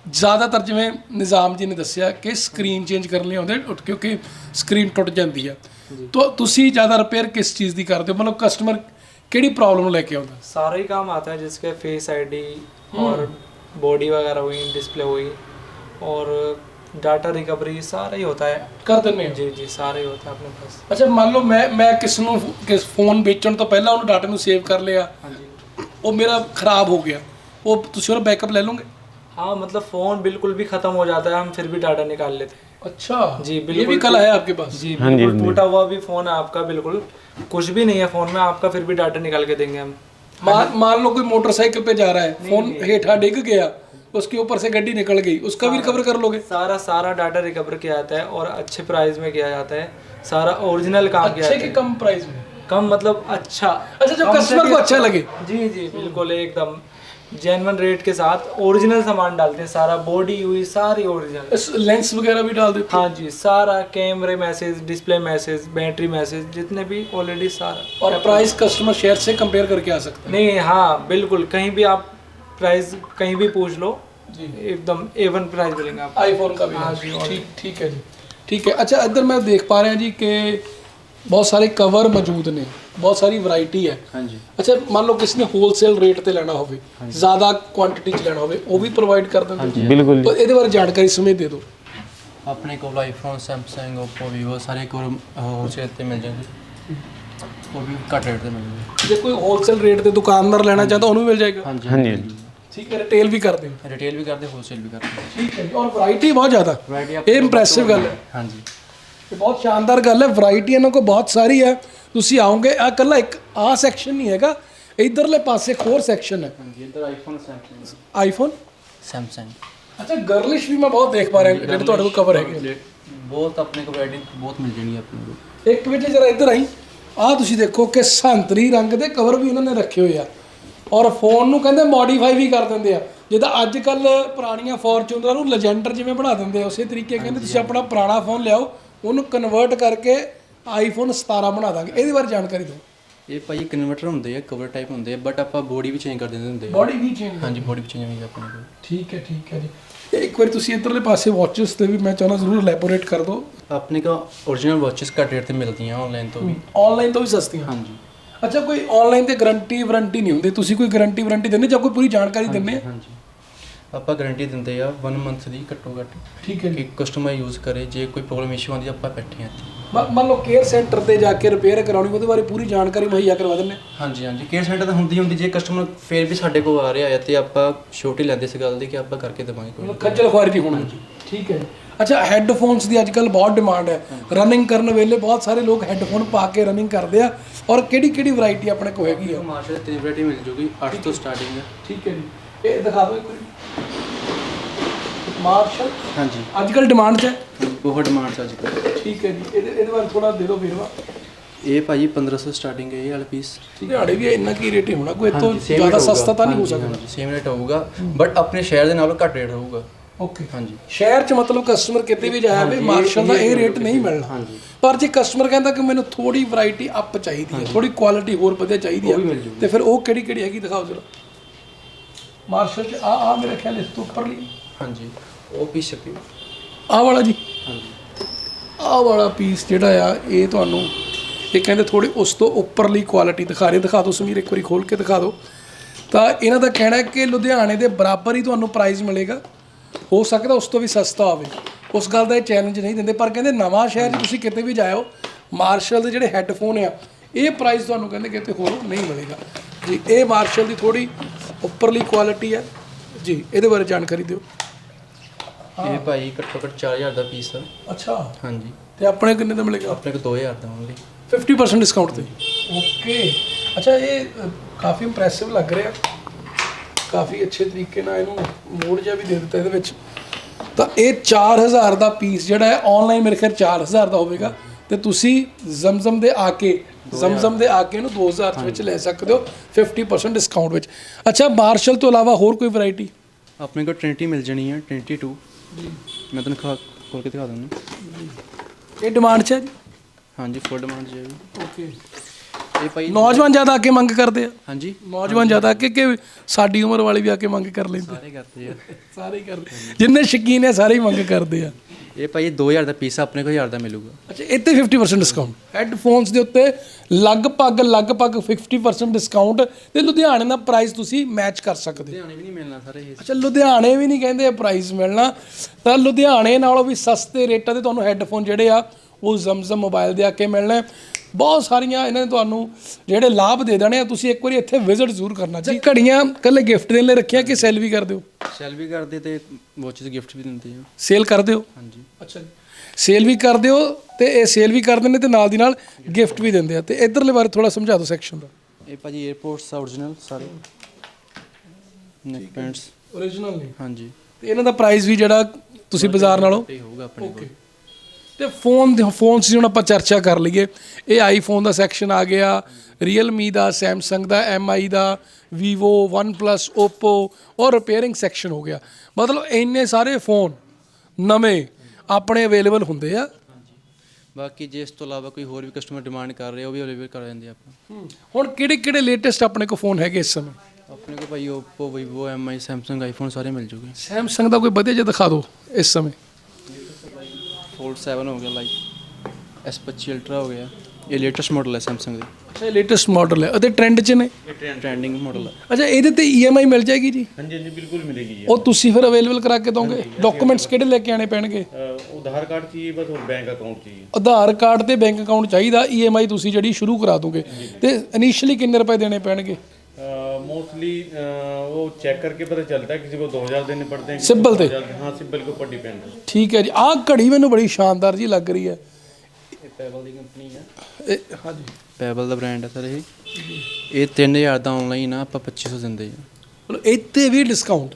ਜ਼ਿਆਦਾਤਰ ਜਿਵੇਂ ਨਿਜ਼ਾਮ ਜੀ ਨੇ ਦੱਸਿਆ ਕਿ ਸਕਰੀਨ ਚੇਂਜ ਕਰਨ ਲਈ ਆਉਂਦੇ ਉੱਠ- ਕਿਉਂਕਿ ਸਕਰੀਨ ਟੁੱਟ ਜਾਂਦੀ ਆ ਤੋ ਤੁਸੀਂ ਜ਼ਿਆਦਾ ਰਿਪੇਅਰ ਕਿਸ ਚੀਜ਼ ਦੀ ਕਰਦੇ ਹੋ ਮਤਲਬ ਕਸਟਮਰ ਕਿਹੜੀ ਪ੍ਰੋਬਲਮ ਲੈ ਕੇ ਆਉਂਦਾ सारा ही काम आता है जिसके फेस आईडी और बॉडी वगैरह हुई डिस्प्ले हुई और डाटा रिकवरी सारा ही होता है ਕਰ ਦਿੰਦੇ ਹੋ जी जी सारा ही होता है अपने पास ਅੱਛਾ ਮੰਨ ਲਓ ਮੈਂ ਮੈਂ ਕਿਸ ਨੂੰ ਕਿਸ ਫੋਨ ਵੇਚਣ ਤੋਂ ਪਹਿਲਾਂ ਉਹਨੂੰ ਡਾਟਾ ਨੂੰ ਸੇਵ ਕਰ ਲਿਆ हाँ जी ਉਹ ਮੇਰਾ ਖਰਾਬ ਹੋ ਗਿਆ ਉਹ ਤੁਸੀਂ ਉਹਦਾ ਬੈਕਅਪ ਲੈ ਲਓਗੇ हाँ मतलब फ़ोन बिल्कुल भी ख़त्म हो जाता है हम फिर भी डाटा निकाल लेते हैं। अच्छा जी, बिल्कुल ये भी। कला है आपके पास? जी हाँ बिल्कुल हाँ टूटा हुआ भी फ़ोन है आपका बिल्कुल। कुछ भी नहीं है फ़ोन में आपका फिर भी डाटा निकाल के देंगे हम। मान मान लो कोई मोटरसाइकिल पे जा रहा है फ़ोन हेठा डिग गया उसके ऊपर से गड्डी निकल गई उसका भी रिकवर कर लोगे? सारा सारा डाटा रिकवर किया जाता है और अच्छे प्राइस में किया जाता है। सारा ओरिजिनल काम किया जाता है। कम प्राइस में? कम मतलब अच्छा। अच्छा जो कस्टमर को अच्छा लगे। जी जी बिल्कुल एकदम। जेनवन रेट के साथ ओरिजिनल सामान डालते हैं सारा बॉडी हुई सारी ओरिजिनल लेंस वगैरह भी डाल देते हाँ? जी सारा कैमरे message display message battery message जितने भी ऑलरेडी सारा। और प्राइस कस्टमर शेयर से कंपेयर करके आ सकते हैं? नहीं हाँ बिल्कुल कहीं भी आप प्राइस कहीं भी पूछ लो जी। एकदम ए वन प्राइस मिलेंगे आप आईफोन का भी हाँ जी, ठीक ठीक है जी। ठीक है अच्छा इधर मैं देख पा रहे हैं जी कि ਬਹੁਤ ਸਾਰੇ ਕਵਰ ਮੌਜੂਦ ਨੇ ਬਹੁਤ ਸਾਰੀ ਵੈਰਾਈਟੀ ਹੈ। ਹਾਂਜੀ। ਅੱਛਾ ਮੰਨ ਲਓ ਕਿਸ ਨੇ ਹੋਲਸੇਲ ਰੇਟ ਤੇ ਲੈਣਾ ਹੋਵੇ ਜ਼ਿਆਦਾ ਕੁਆਂਟੀਟੀ ਚ ਲੈਣਾ ਹੋਵੇ ਉਹ ਵੀ ਪ੍ਰੋਵਾਈਡ ਕਰ ਦਿੰਦੇ ਬਿਲਕੁਲ ਪਰ ਇਹਦੇ ਬਾਰੇ ਜਾਣਕਾਰੀ ਸਮੇਂ ਦੇ ਦਿਓ। ਆਪਣੇ ਕੋਲ ਆਈਫੋਨ ਸੈਮਸੰਗ Oppo Vivo ਸਾਰੇ ਕੋਲ ਹੋਲਸੇਲ ਤੇ ਮਿਲ ਜਾਂਦੇ। ਉਹ ਵੀ ਘੱਟ ਰੇਟ ਤੇ ਮਿਲ ਜਾਂਦੇ। ਜੇ ਕੋਈ ਹੋਲਸੇਲ ਰੇਟ ਤੇ ਦੁਕਾਨਦਾਰ ਲੈਣਾ ਚਾਹਦਾ ਉਹਨੂੰ ਮਿਲ ਜਾਏਗਾ? ਹਾਂਜੀ ਹਾਂਜੀ। ਠੀਕ ਹੈ ਰਿਟੇਲ ਵੀ ਕਰਦੇ ਹੋ ਰਿਟੇਲ ਵੀ ਕਰਦੇ ਹੋਲਸੇਲ ਵੀ ਕਰਦੇ ਠੀਕ ਹੈ ਜੀ ਔਰ ਵੈਰਾਈਟੀ ਬਹੁਤ ਜ਼ਿਆਦਾ। ਇਹ ਇੰਪ੍ਰੈਸਿਵ ਗੱਲ ਹੈ। ਹਾਂਜੀ। ਇਹ ਬਹੁਤ ਸ਼ਾਨਦਾਰ ਗੱਲ ਹੈ ਵੈਰਾਈਟੀ ਇਹਨਾਂ ਕੋਲ ਬਹੁਤ ਸਾਰੀ ਹੈ। ਤੁਸੀਂ ਆਓਗੇ ਆ ਕੱਲਾ ਇੱਕ ਆ ਸੈਕਸ਼ਨ ਨਹੀਂ ਹੈਗਾ ਇਧਰਲੇ ਪਾਸੇ ਇੱਕ ਹੋਰ ਸੈਕਸ਼ਨ ਹੈ। ਹਾਂਜੀ ਇੱਧਰ ਆਈਫੋਨ ਸੈਮਸੰਗ ਆਈਫੋਨ ਸੈਮਸੰਗ ਅੱਛਾ ਗਰਲਿਸ਼ ਵੀ ਮੈਂ ਬਹੁਤ ਦੇਖ ਪਾ ਰਿਹਾ ਜਿਹੜੇ ਤੁਹਾਡੇ ਕੋਲ ਕਵਰ ਹੈਗੇ ਬਹੁਤ ਆਪਣੇ ਕੋਲ ਵੈਰਾਈਟੀ ਬਹੁਤ ਮਿਲ ਜਾਣੀ ਆਪਣੇ ਕੋਲ। ਇੱਕ ਵਿੱਚ ਜਰਾ ਇੱਧਰ ਆਈ। ਆਹ ਤੁਸੀਂ ਦੇਖੋ ਕਿ ਸੰਤਰੀ ਰੰਗ ਦੇ ਕਵਰ ਵੀ ਉਹਨਾਂ ਨੇ ਰੱਖੇ ਹੋਏ ਆ। ਔਰ ਫੋਨ ਨੂੰ ਕਹਿੰਦੇ ਮੋਡੀਫਾਈ ਵੀ ਕਰ ਦਿੰਦੇ ਆ। ਜਿੱਦਾਂ ਅੱਜ ਕੱਲ ਪੁਰਾਣੀਆਂ ਫੋਰਚੂਨਰਾਂ ਨੂੰ ਲੈਜੈਂਡਰ ਜਿਵੇਂ ਬਣਾ ਦਿੰਦੇ ਆ ਉਸੇ ਤਰੀਕੇ ਕਹਿੰਦੇ ਤੁਸੀਂ ਆਪਣਾ ਪੁਰਾਣਾ ਫੋਨ ਲਿਆਓ। ਉਹਨੂੰ ਕਨਵਰਟ ਕਰਕੇ ਆਈਫੋਨ 17 ਬਣਾ ਦਾਂਗੇ। ਇਹਦੇ ਬਾਰੇ ਜਾਣਕਾਰੀ ਦਿਓ। ਇਹ ਭਾਈ ਕਨਵਰਟਰ ਹੁੰਦੇ ਆ ਕਵਰ ਟਾਈਪ ਹੁੰਦੇ ਆ ਬਟ ਆਪਾਂ ਬੋਡੀ ਵੀ ਚੇਂਜ ਕਰ ਦਿੰਦੇ ਹੁੰਦੇ ਆ। ਬੋਡੀ ਵੀ ਚੇਂਜ ਹਾਂਜੀ ਬੋਡੀ ਵੀ ਚੇਂਜ ਹੋਈ ਆਪਣੇ ਕੋਲ। ਠੀਕ ਹੈ ਠੀਕ ਹੈ ਜੀ। ਇੱਕ ਵਾਰੀ ਤੁਸੀਂ ਇੱਧਰਲੇ ਪਾਸੇ ਵਾਚਸ ਤੇ ਵੀ ਮੈਂ ਚਾਹੁੰਦਾ ਜ਼ਰੂਰ ਇਲੈਬੋਰੇਟ ਕਰ ਦਿਓ। ਆਪਣੇ ਕੋਲ origignal ਵਾਚਸ ਘੱਟ ਰੇਟ ਤੇ ਮਿਲਦੀਆਂ ਆਨਲਾਈਨ ਤੋਂ ਵੀ। ਆਨਲਾਈਨ ਤੋਂ ਵੀ ਸਸਤੀਆਂ। ਹਾਂਜੀ। ਅੱਛਾ ਕੋਈ ਆਨਲਾਈਨ ਤੇ ਗਾਰੰਟੀ ਵਾਰੰਟੀ ਨਹੀਂ ਹੁੰਦੀ। ਤੁਸੀਂ ਕੋਈ ਗਾਰੰਟੀ ਵਾਰੰਟੀ ਦਿੰਦੇ ਜਾਂ ਕੋਈ ਪੂਰੀ ਜਾਣਕਾਰੀ ਦਿੰਦੇ ਹਾਂਜੀ। ਆਪਾਂ ਗਾਰੰਟੀ ਦਿੰਦੇ ਆ 1 ਮੰਥ ਦੀ ਘੱਟੋ ਘੱਟ ਠੀਕ ਹੈ ਕਿ ਕਸਟਮਰ ਯੂਜ਼ ਕਰੇ ਜੇ ਕੋਈ ਪ੍ਰੋਬਲਮ ਇਸ਼ੂ ਆਉਂਦੀ ਆਪਾਂ ਬੈਠੇ ਹਾਂ ਇੱਥੇ। ਮ- ਮੰਨ ਲਓ ਕੇਅਰ ਸੈਂਟਰ ਤੇ ਜਾ ਕੇ ਰਿਪੇਅਰ ਕਰਾਉਣੀ ਉਹਦੇ ਬਾਰੇ ਪੂਰੀ ਜਾਣਕਾਰੀ ਮੁਹੱਈਆ ਕਰਵਾ ਦਿੰਦੇ। ਆ ਹਾਂਜੀ ਹਾਂਜੀ। ਕੇਅਰ ਸੈਂਟਰ ਤਾਂ ਹੁੰਦੀ ਹੁੰਦੀ ਜੇ ਕਸਟਮਰ ਫੇਰ ਵੀ ਸਾਡੇ ਕੋਲ ਆ ਰਿਹਾ ਹੈ ਤੇ ਆਪਾਂ ਛੋਟੀ ਲੈਂਦੇ ਇਸ ਗੱਲ ਦੀ ਕਿ ਆਪਾਂ ਕਰਕੇ ਦੇਵਾਂਗੇ ਕੋਈ ਮਤਲਬ ਖੱਜਲ ਖੁਆਰੀ ਨਹੀਂ ਹੋਣੀ ਠੀਕ ਹੈ ਜੀ। ਅੱਛਾ ਹੈੱਡਫੋਨਸ ਦੀ ਅੱਜਕੱਲ ਬਹੁਤ ਡਿਮਾਂਡ ਹੈ। ਰਨਿੰਗ ਕਰਨ ਵੇਲੇ ਬਹੁਤ ਸਾਰੇ ਲੋਕ ਹੈੱਡਫੋਨ ਪਾ ਕੇ ਰਨਿੰਗ ਕਰਦੇ ਆ। ਔਰ ਕਿਹੜੀ ਕਿਹੜੀ ਵੈਰਾਈਟੀ ਆਪਣੇ ਕੋਲ ਹੈਗੀ ਆ? ਮਾਰਸ਼ਲ ਤਿੰਨ ਵੈਰਾਈਟੀ ਮਿਲ ਜੂਗੀ 8 ਤੋਂ ਸਟਾਰਟਿੰਗ ਹੈ। ਠੀਕ ਹੈ ਜੀ। ਇਹ ਦਿਖਾ ਦਿਓ ਇੱਕ ਵਾਰੀ। ਮਾਰਸ਼ਲ। ਹਾਂਜੀ। ਅੱਜਕੱਲ ਡਿਮਾਂਡ 'ਚ ਹੈ? ਬਹੁਤ ਡਿਮਾਂਡ ਅੱਜ ਕੱਲ੍ਹ ਠੀਕ ਹੈ ਜੀ। ਇਹਦੇ ਇਹਦੇ ਬਾਰੇ ਥੋੜਾ ਦੇ ਦਿਓ ਵੇਰਵਾ ਇਹ ਭਾਜੀ 1500 ਸਟਾਰਟਿੰਗ ਹੈ ਇਹ ਵਾਲਾ ਪੀਸ ਦਿਹਾੜੇ ਵੀ ਇੰਨਾ ਕੀ ਰੇਟ ਹੀ ਹੋਣਾ? ਕੋਈ ਇਤੋਂ ਜ਼ਿਆਦਾ ਸਸਤਾ ਤਾਂ ਨਹੀਂ ਹੋ ਸਕਦਾ। ਸੇਮ ਰੇਟ ਹੋਊਗਾ। ਬਟ ਆਪਣੇ ਸ਼ਹਿਰ ਦੇ ਨਾਲੋਂ ਘੱਟ ਰੇਟ ਹੋਊਗਾ। ਓਕੇ ਹਾਂਜੀ। ਸ਼ਹਿਰ 'ਚ ਮਤਲਬ ਕਸਟਮਰ ਕਿਤੇ ਵੀ ਜਾਇਆ ਹੋਵੇ ਮਾਰਸ਼ਲ ਦਾ ਇਹ ਰੇਟ ਨਹੀਂ ਮਿਲਣਾ। ਪਰ ਜੇ ਕਸਟਮਰ ਕਹਿੰਦਾ ਕਿ ਮੈਨੂੰ ਥੋੜੀ ਵੈਰਾਈਟੀ ਅਪ ਚਾਹੀਦੀ ਹੈ ਥੋੜੀ ਕੁਆਲਿਟੀ ਹੋਰ ਵਧੀਆ ਚਾਹੀਦੀ ਹੈ ਤੇ ਫਿਰ ਉਹ ਕਿਹੜੀ ਕਿਹੜੀ ਹੈਗੀ ਦਿਖਾਓ ਜਰਾ। ਮਾਰਸ਼ਲ 'ਚ ਆ ਆ ਮੇਰੇ ਖਿਆਲ ਇਸ ਤੋਂ ਉੱਪਰਲੀ। ਹਾਂਜੀ। ਉਹ ਪੀਸ ਚੱਕਿਓ ਆਹ ਵਾਲਾ ਜੀ? ਆਹ ਵਾਲਾ ਪੀਸ ਜਿਹੜਾ ਆ ਇਹ ਤੁਹਾਨੂੰ ਇਹ ਕਹਿੰਦੇ ਥੋੜੀ ਉਸ ਤੋਂ ਉੱਪਰਲੀ ਕੁਆਲਿਟੀ ਦਿਖਾ ਰਹੇ ਦਿਖਾ ਦਿਓ ਸਮੀਰ ਇੱਕ ਵਾਰੀ ਖੋਲ ਕੇ ਦਿਖਾ ਦਿਓ। ਤਾਂ ਇਹਨਾਂ ਦਾ ਕਹਿਣਾ ਹੈ ਕਿ ਲੁਧਿਆਣੇ ਦੇ ਬਰਾਬਰ ਹੀ ਤੁਹਾਨੂੰ ਪ੍ਰਾਈਸ ਮਿਲੇਗਾ। ਹੋ ਸਕਦਾ ਉਸ ਤੋਂ ਵੀ ਸਸਤਾ ਹੋਵੇ। ਉਸ ਗੱਲ ਦਾ ਇਹ ਚੈਲੰਜ ਨਹੀਂ ਦਿੰਦੇ ਪਰ ਕਹਿੰਦੇ ਨਵਾਂ ਸ਼ਹਿਰ ਤੁਸੀਂ ਕਿਤੇ ਵੀ ਜਾਇਓ ਮਾਰਸ਼ਲ ਦੇ ਜਿਹੜੇ ਹੈੱਡਫੋਨ ਆ ਇਹ ਪ੍ਰਾਈਸ ਤੁਹਾਨੂੰ ਕਹਿੰਦੇ ਕਿਤੇ ਹੋਰ ਨਹੀਂ ਮਿਲੇਗਾ। ਜੀ ਇਹ ਮਾਰਸ਼ਲ ਦੀ ਥੋੜੀ ਉੱਪਰਲੀ ਕੁਆਲਿਟੀ ਹੈ ਜੀ ਇਹਦੇ ਬਾਰੇ ਜਾਣਕਾਰੀ ਦਿਓ। ਇਹ ਭਾਈ ਘੱਟੋ ਘੱਟ 4000 ਦਾ ਪੀਸ ਆ। ਅੱਛਾ। ਹਾਂਜੀ। ਤੇ ਆਪਣੇ ਕਿੰਨੇ ਦਾ ਮਿਲੇਗਾ? ਆਪਣੇ ਕੋਲ 2000 ਦਾ ਓਨਲੀ 50% ਡਿਸਕਾਊਂਟ ਤੇ। ਓਕੇ। ਅੱਛਾ ਇਹ ਅ, ਕਾਫੀ ਇੰਪ੍ਰੈਸਿਵ ਲੱਗ ਰਿਹਾ। ਕਾਫੀ ਅੱਛੇ ਤਰੀਕੇ ਨਾਲ ਇਹਨੂੰ ਮੋੜ ਜਿਹਾ ਵੀ ਦੇ ਦਿੱਤਾ ਇਹਦੇ ਵਿੱਚ। ਤਾਂ ਇਹ 4000 ਦਾ ਪੀਸ ਜਿਹੜਾ ਹੈ ਆਨਲਾਈਨ ਮੇਰੇ ਖਿਆਲ 4000 ਦਾ ਹੋਵੇਗਾ। ਤੇ ਤੁਸੀਂ ਜ਼ਮਜ਼ਮ ਦੇ ਆ ਕੇ ਜ਼ਮਜ਼ਮ ਦੇ ਆ ਕੇ ਇਹਨੂੰ 2000 ਦੇ ਵਿੱਚ ਲੈ ਸਕਦੇ ਹੋ 50% ਡਿਸਕਾਊਂਟ ਵਿੱਚ। ਅੱਛਾ ਮਾਰਸ਼ਲ ਤੋਂ ਇਲਾਵਾ ਹੋਰ ਕੋਈ ਵੈਰਾਈਟੀ ਆਪਣੇ ਕੋਲ ਟ੍ਰਿੰਟੀ ਮਿਲ ਜਣੀ ਹੈ 22 ਮੈਂ ਤੁਹਾਨੂੰ ਖਾ ਖੋਲ ਕੇ ਦਿਖਾ ਦਿੰਦਾ। ਇਹ ਡਿਮਾਂਡ 'ਚ ਹੈ ਜੀ? ਹਾਂਜੀ ਫੁੱਲ ਡਿਮਾਂਡ ਜੀ। ਓਕੇ ਭਾਈ ਨੌਜਵਾਨ ਜ਼ਿਆਦਾ ਆ ਕੇ ਮੰਗ ਕਰਦੇ ਆ। ਹਾਂਜੀ। ਨੌਜਵਾਨ ਜ਼ਿਆਦਾ ਕਿ ਕਿ ਸਾਡੀ ਉਮਰ ਵਾਲੇ ਵੀ ਆ ਕੇ ਮੰਗ ਕਰ ਲੈਂਦੇ ਸਾਰੇ ਕਰਦੇ ਆ। ਸਾਰੇ ਹੀ ਕਰਦੇ। ਜਿੰਨੇ ਸ਼ਕੀਨ ਹੈ ਸਾਰੇ ਹੀ ਮੰਗ ਕਰਦੇ ਆ। ਇਹ ਭਾਈ 2000 ਦਾ ਪੀਸ ਆਪਣੇ ਕੋਲ 1000 ਦਾ ਮਿਲੂਗਾ। ਅੱਛਾ ਇੱਥੇ 50% ਡਿਸਕਾਊਂਟ ਹੈੱਡਫੋਨਸ ਦੇ ਉੱਤੇ ਲਗਭਗ ਲਗਭਗ 50% ਡਿਸਕਾਊਂਟ ਤੇ ਲੁਧਿਆਣੇ ਦਾ ਪ੍ਰਾਈਸ ਤੁਸੀਂ ਮੈਚ ਕਰ ਸਕਦੇ ਹੋ। ਲੁਧਿਆਣੇ ਵੀ ਨਹੀਂ ਮਿਲਣਾ ਸਾਰੇ ਇਹ। ਅੱਛਾ ਲੁਧਿਆਣੇ ਵੀ ਨਹੀਂ ਕਹਿੰਦੇ ਪ੍ਰਾਈਸ ਮਿਲਣਾ। ਤਾਂ ਲੁਧਿਆਣੇ ਨਾਲੋਂ ਵੀ ਸਸਤੇ ਰੇਟਾਂ ਤੇ ਤੁਹਾਨੂੰ ਹੈੱਡਫੋਨ ਜਿਹੜੇ ਆ ਉਹ ਜ਼ਮਜ਼ਮ ਮੋਬਾਈਲ ਦੇ ਆ ਕੇ ਮਿਲਣੇ। ਆ। ਬਹੁਤ ਸਾਰੀਆਂ ਇਹਨਾਂ ਨੇ ਤੁਹਾਨੂੰ ਜਿਹੜੇ ਲਾਭ ਦੇ ਦੇਣੇ ਆ ਤੁਸੀਂ ਇੱਕ ਵਾਰੀ ਇੱਥੇ ਵਿਜ਼ਿਟ ਜ਼ਰੂਰ ਕਰਨਾ। ਜੀ ਘੜੀਆਂ ਕੱਲੇ ਗਿਫਟ ਦੇਣ ਲਈ ਰੱਖੀਆਂ ਕਿ ਸੈਲ ਵੀ ਕਰਦੇ ਹੋ ਸੈਲ ਵੀ ਕਰਦੇ ਤੇ ਵਾਚਸ ਗਿਫਟ ਵੀ ਦਿੰਦੇ ਆ। ਸੇਲ ਕਰਦੇ ਹੋ ਹਾਂਜੀ। ਅੱਛਾ ਜੀ। ਸੇਲ ਵੀ ਕਰਦੇ ਹੋ ਤੇ ਇਹ ਸੇਲ ਵੀ ਕਰਦੇ ਨੇ ਤੇ ਨਾਲ ਦੀ ਨਾਲ ਗਿਫਟ ਵੀ ਦਿੰਦੇ ਆ। ਤੇ ਇਧਰਲੇ ਬਾਰੇ ਥੋੜਾ ਸਮਝਾ ਦਿਓ ਸੈਕਸ਼ਨ ਦਾ। ਇਹ ਭਾਜੀ 에어ਪੋਰਟਸ origignal ਸਾਰੇ ਨੈਕ ਪੈਂਟਸ origignal ਨੇ? ਹਾਂਜੀ। ਤੇ ਇਹਨਾਂ ਦਾ ਪ੍ਰਾਈਸ ਵੀ ਜਿਹੜਾ ਤੁਸੀਂ ਬਾਜ਼ਾਰ ਨਾਲੋਂ? ਹੋਊਗਾ ਆਪਣੇ ਕੋਲ। ਤੇ ਫੋਨ ਦੇ ਫੋਨਸ ਦੀ ਹੁਣ ਆਪਾਂ ਚਰਚਾ ਕਰ ਲਈਏ ਇਹ ਆਈਫੋਨ ਦਾ ਸੈਕਸ਼ਨ ਆ ਗਿਆ Realme ਦਾ Samsung ਦਾ MI ਦਾ Vivo OnePlus Oppo ਔਰ ਰਿਪੇਅਰਿੰਗ ਸੈਕਸ਼ਨ ਹੋ ਗਿਆ। ਮਤਲਬ ਇੰਨੇ ਸਾਰੇ ਫੋਨ ਨਵੇਂ ਆਪਣੇ ਅਵੇਲੇਬਲ ਹੁੰਦੇ ਆ। ਬਾਕੀ ਜੇ ਇਸ ਤੋਂ ਇਲਾਵਾ ਕੋਈ ਹੋਰ ਵੀ ਕਸਟਮਰ ਡਿਮਾਂਡ ਕਰ ਰਿਹਾ ਉਹ ਵੀ ਅਵੇਲੇਬਲ ਕਰ ਦਿੰਦੇ ਆਪਾਂ। ਹੁਣ ਕਿਹੜੇ ਕਿਹੜੇ ਲੇਟੈਸਟ ਆਪਣੇ ਕੋਲ ਫੋਨ ਹੈਗੇ ਇਸ ਸਮੇਂ? ਆਪਣੇ ਕੋਲ ਭਾਈ Oppo Vivo MI Samsung iPhone ਸਾਰੇ ਮਿਲ ਜੂਗੇ। Samsung ਦਾ ਕੋਈ ਵਧੀਆ ਜਿਹਾ ਦਿਖਾ ਦਿਓ ਇਸ ਸਮੇਂ। ਫੋਲਡ 7 ਹੋ ਗਿਆ ਲਾਈਕ S25 ਅਲਟਰਾ ਹੋ ਗਿਆ ਇਹ ਲੇਟੈਸਟ ਮਾਡਲ ਹੈ Samsung ਦੀ ਅੱਛਾ ਇਹ ਲੇਟੈਸਟ ਮਾਡਲ ਹੈ ਅਤੇ ਟ੍ਰੈਂਡ 'ਚ ਨੇ ਇਹ ਟ੍ਰੈਂਡਿੰਗ ਮਾਡਲ ਹੈ ਅੱਛਾ ਇਹਦੇ ਤੇ EMI ਮਿਲ ਜਾਏਗੀ ਜੀ? ਹਾਂਜੀ ਹਾਂਜੀ ਬਿਲਕੁਲ ਮਿਲੇਗੀ ਜੀ ਉਹ ਤੁਸੀਂ ਫਿਰ ਅਵੇਲੇਬਲ ਕਰਾ ਕੇ ਦੋਗੇ? ਡਾਕੂਮੈਂਟਸ ਕਿਹੜੇ ਲੈ ਕੇ ਆਣੇ ਪੈਣਗੇ? ਆਧਾਰ ਕਾਰਡ ਚਾਹੀਏ ਬਸ ਹੋਰ ਬੈਂਕ ਅਕਾਊਂਟ ਚਾਹੀਏ ਆਧਾਰ ਕਾਰਡ ਤੇ ਬੈਂਕ ਅਕਾਊਂਟ ਚਾਹੀਦਾ EMI ਤੁਸੀਂ ਜਿਹੜੀ ਸ਼ੁਰੂ ਕਰਾ ਦੋਗੇ। ਤੇ ਇਨੀਸ਼ੀਅਲੀ ਕਿੰਨੇ ਰੁਪਏ ਦੇਣੇ ਪੈਣਗੇ? मोस्टली वो चेक करके पता चलता है किसी को 2000 देने पड़ते हैं किसी सिंपल को थे 2000 हाँ सिंपल के ऊपर डिपेंड है ਠੀਕ ਹੈ ਜੀ ਆਹ ਘੜੀ ਮੈਨੂੰ ਬੜੀ ਸ਼ਾਨਦਾਰ ਜੀ ਲੱਗ ਰਹੀ ਹੈ ਇਹ ਪੈਬਲ ਦੀ ਕੰਪਨੀ ਹੈ ਇਹ ਹਾਂਜੀ ਪੈਬਲ ਦਾ ਬ੍ਰਾਂਡ ਹੈ ਸਰ ਇਹ ਇਹ 3000 ਦਾ ਆਨਲਾਈਨ ਆ ਆਪਾਂ 2500 ਦਿੰਦੇ ਆ ਮਤਲਬ ਇੱਥੇ ਵੀ ਡਿਸਕਾਊਂਟ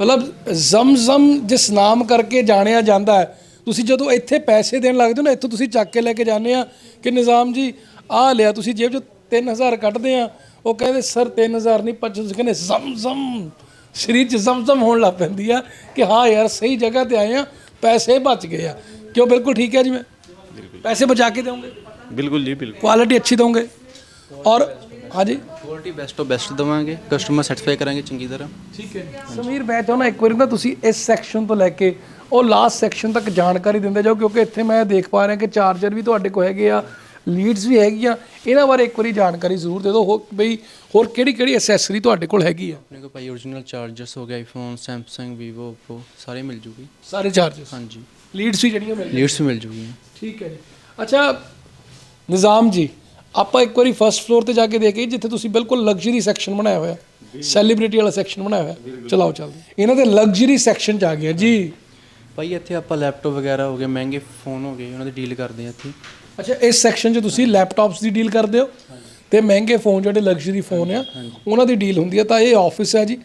ਮਤਲਬ ਜ਼ਮਜ਼ਮ ਜਿਸ ਨਾਮ ਕਰਕੇ ਜਾਣਿਆ ਜਾਂਦਾ ਹੈ ਤੁਸੀਂ ਜਦੋਂ ਇੱਥੇ ਪੈਸੇ ਦੇਣ ਲੱਗਦੇ ਹੋ ਨਾ ਇੱਥੋਂ ਤੁਸੀਂ ਚੱਕ ਕੇ ਲੈ ਕੇ ਜਾਂਦੇ ਆ ਕਿ ਨਿਜ਼ਾਮ ਜੀ ਆਹ ਲਿਆ ਤੁਸੀਂ ਜੇਬ 'ਚ 3000 ਕੱਢਦੇ ਆ ਉਹ ਕਹਿੰਦੇ ਸਰ 3000 ਨਹੀਂ 2500 ਕਹਿੰਦੇ ਜ਼ਮਜ਼ਮ ਸਰੀਰ 'ਚ ਜ਼ਮਜ਼ਮ ਹੋਣ ਲੱਗ ਪੈਂਦੀ ਆ ਕਿ ਹਾਂ ਯਾਰ ਸਹੀ ਜਗ੍ਹਾ ਤੇ ਆਏ ਆ ਪੈਸੇ ਬਚ ਗਏ ਆ। ਕਿਉਂ? ਬਿਲਕੁਲ ਠੀਕ ਹੈ ਜੀ ਮੈਂ। ਪੈਸੇ ਬਚਾ ਕੇ ਦੇਵਾਂਗੇ ਬਿਲਕੁਲ ਜੀ ਬਿਲਕੁਲ। ਕੁਆਲਿਟੀ ਅੱਛੀ ਦੋਗੇ ਔਰ ਹਾਂਜੀ? ਕੁਆਲਿਟੀ ਬੈਸਟ ਤੋਂ ਬੈਸਟ ਦੇਵਾਂਗੇ। ਕਸਟਮਰ ਸੈਟੀਸਫਾਈ ਕਰਾਂਗੇ ਚੰਗੀ ਤਰ੍ਹਾਂ। ਠੀਕ ਹੈ ਸਮੀਰ ਮੈਂ ਚਾਹੁੰਦਾ ਇੱਕ ਵਾਰੀ ਨਾ ਤੁਸੀਂ ਇਸ ਸੈਕਸ਼ਨ ਤੋਂ ਲੈ ਕੇ ਉਹ ਲਾਸਟ ਸੈਕਸ਼ਨ ਤੱਕ ਜਾਣਕਾਰੀ ਦਿੰਦੇ ਜਾਓ ਕਿਉਂਕਿ ਇੱਥੇ ਮੈਂ ਦੇਖ ਪਾ ਰਿਹਾ ਕਿ ਚਾਰਜਰ ਵੀ ਤੁਹਾਡੇ ਕੋਲ ਹੈਗੇ ਆ। ਲੀਡਸ ਵੀ ਹੈਗੀਆਂ। ਇਹਨਾਂ ਬਾਰੇ ਇੱਕ ਵਾਰੀ ਜਾਣਕਾਰੀ ਜ਼ਰੂਰ ਦੇ ਦਿਓ। ਹੋ ਬਈ ਹੋਰ ਕਿਹੜੀ ਕਿਹੜੀ ਐਕਸੈਸਰੀ ਤੁਹਾਡੇ ਕੋਲ ਹੈਗੀ ਆ? ਆਪਣੇ ਕੋਲ ਭਾਈ origignal ਚਾਰਜਰਸ ਹੋ ਗਿਆ ਆਈਫੋਨ ਸੈਮਸੰਗ ਵੀਵੋ ਓਪੋ ਸਾਰੇ ਮਿਲ ਜੂਗੀ। ਸਾਰੇ ਚਾਰजेस ਹਾਂਜੀ। ਲੀਡਸ ਵੀ ਜਿਹੜੀਆਂ ਮਿਲ ਲੀਡਸ ਵੀ ਮਿਲ ਜੂਗੀ ਠੀਕ ਹੈ ਜੀ। ਅੱਛਾ ਨਿਜ਼ਾਮ ਜੀ ਆਪਾਂ ਇੱਕ ਵਾਰੀ ਫਰਸਟ ਫਲੋਰ ਤੇ ਜਾ ਕੇ ਦੇਖੀਏ ਜਿੱਥੇ ਤੁਸੀਂ ਬਿਲਕੁਲ ਲਗਜ਼ਰੀ ਸੈਕਸ਼ਨ ਬਣਾਇਆ ਹੋਇਆ। ਸੈਲੀਬ੍ਰਿਟੀ ਵਾਲਾ ਸੈਕਸ਼ਨ ਬਣਾਇਆ ਹੋਇਆ। ਚਲਾਓ ਚੱਲਦੇ ਇਹਨਾਂ ਦੇ ਲਗਜ਼ਰੀ ਸੈਕਸ਼ਨ ਚ ਆ ਗਿਆ ਜੀ। ਭਾਈ ਇੱਥੇ ਆਪਾਂ ਲੈਪਟਾਪ ਵਗੈਰਾ ਹੋ ਗਏ ਮਹਿੰਗੇ ਫੋਨ ਹੋ ਗਏ ਉਹਨਾਂ ਦੀ ਡੀਲ ਕਰਦੇ ਆ ਇੱਥੇ। ਅੱਛਾ ਇਸ ਸੈਕਸ਼ਨ 'ਚ ਤੁਸੀਂ ਲੈਪਟਾਪਸ ਦੀ ਡੀਲ ਕਰਦੇ ਹੋ ਤੇ ਮਹਿੰਗੇ ਫੋਨ ਜਿਹੜੇ ਲਗਜ਼ਰੀ ਫੋਨ ਆ ਉਹਨਾਂ ਦੀ ਡੀਲ ਹੁੰਦੀ ਹੈ ਤਾਂ ਇਹ ਆਫਿਸ ਹੈ ਜੀ।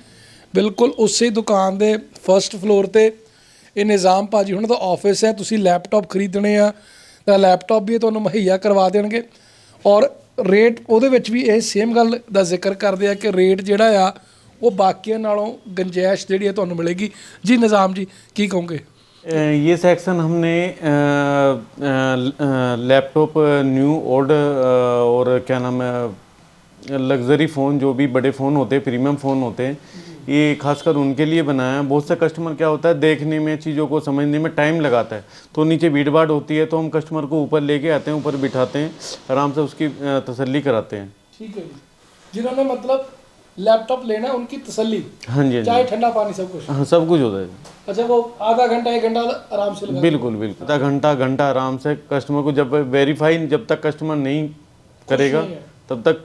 ਬਿਲਕੁਲ ਉਸੇ ਦੁਕਾਨ ਦੇ ਫਰਸਟ ਫਲੋਰ ਤੇ ਇਹ ਨਿਜ਼ਾਮ ਭਾਜੀ ਉਹਨਾਂ ਦਾ ਆਫਿਸ ਹੈ। ਤੁਸੀਂ ਲੈਪਟਾਪ ਖਰੀਦਣੇ ਆ ਤਾਂ ਲੈਪਟਾਪ ਵੀ ਤੁਹਾਨੂੰ ਮੁਹੱਈਆ ਕਰਵਾ ਦੇਣਗੇ। ਔਰ ਰੇਟ ਉਹਦੇ ਵਿੱਚ ਵੀ ਇਹ ਸੇਮ ਗੱਲ ਦਾ ਜ਼ਿਕਰ ਕਰਦੇ ਆ ਕਿ ਰੇਟ ਜਿਹੜਾ ਆ ਉਹ ਬਾਕੀਆਂ ਨਾਲੋਂ ਗੰਜਾਇਸ਼ ਜਿਹੜੀ ਹੈ ਤੁਹਾਨੂੰ ਮਿਲੇਗੀ। ਜੀ ਨਿਜ਼ਾਮ ਜੀ ਕੀ ਕਹੋਗੇ? ये सेक्शन हमने लैपटॉप न्यू ओल्ड और क्या नाम है लग्जरी फ़ोन जो भी बड़े फ़ोन होते हैं प्रीमियम फ़ोन होते हैं ये खासकर उनके लिए बनाया। है बहुत से कस्टमर क्या होता है, देखने में, चीज़ों को समझने में टाइम लगाता है। तो नीचे भीड़ भाड़ होती है तो हम कस्टमर को ऊपर लेके आते हैं, ऊपर बिठाते हैं, आराम से उसकी तसल्ली कराते हैं। ठीक है जिन्होंने मतलब लैपटॉप लेना है उनकी तसली हाँ जी हाँ चाहे ठंडा पानी सब कुछ। हाँ सब कुछ होता है। अच्छा वो आधा घंटा एक घंटा आराम से लगा बिल्कुल बिल्कुल। आधा घंटा घंटा आराम से। कस्टमर को जब वेरीफाई जब तक कस्टमर नहीं करेगा तब तक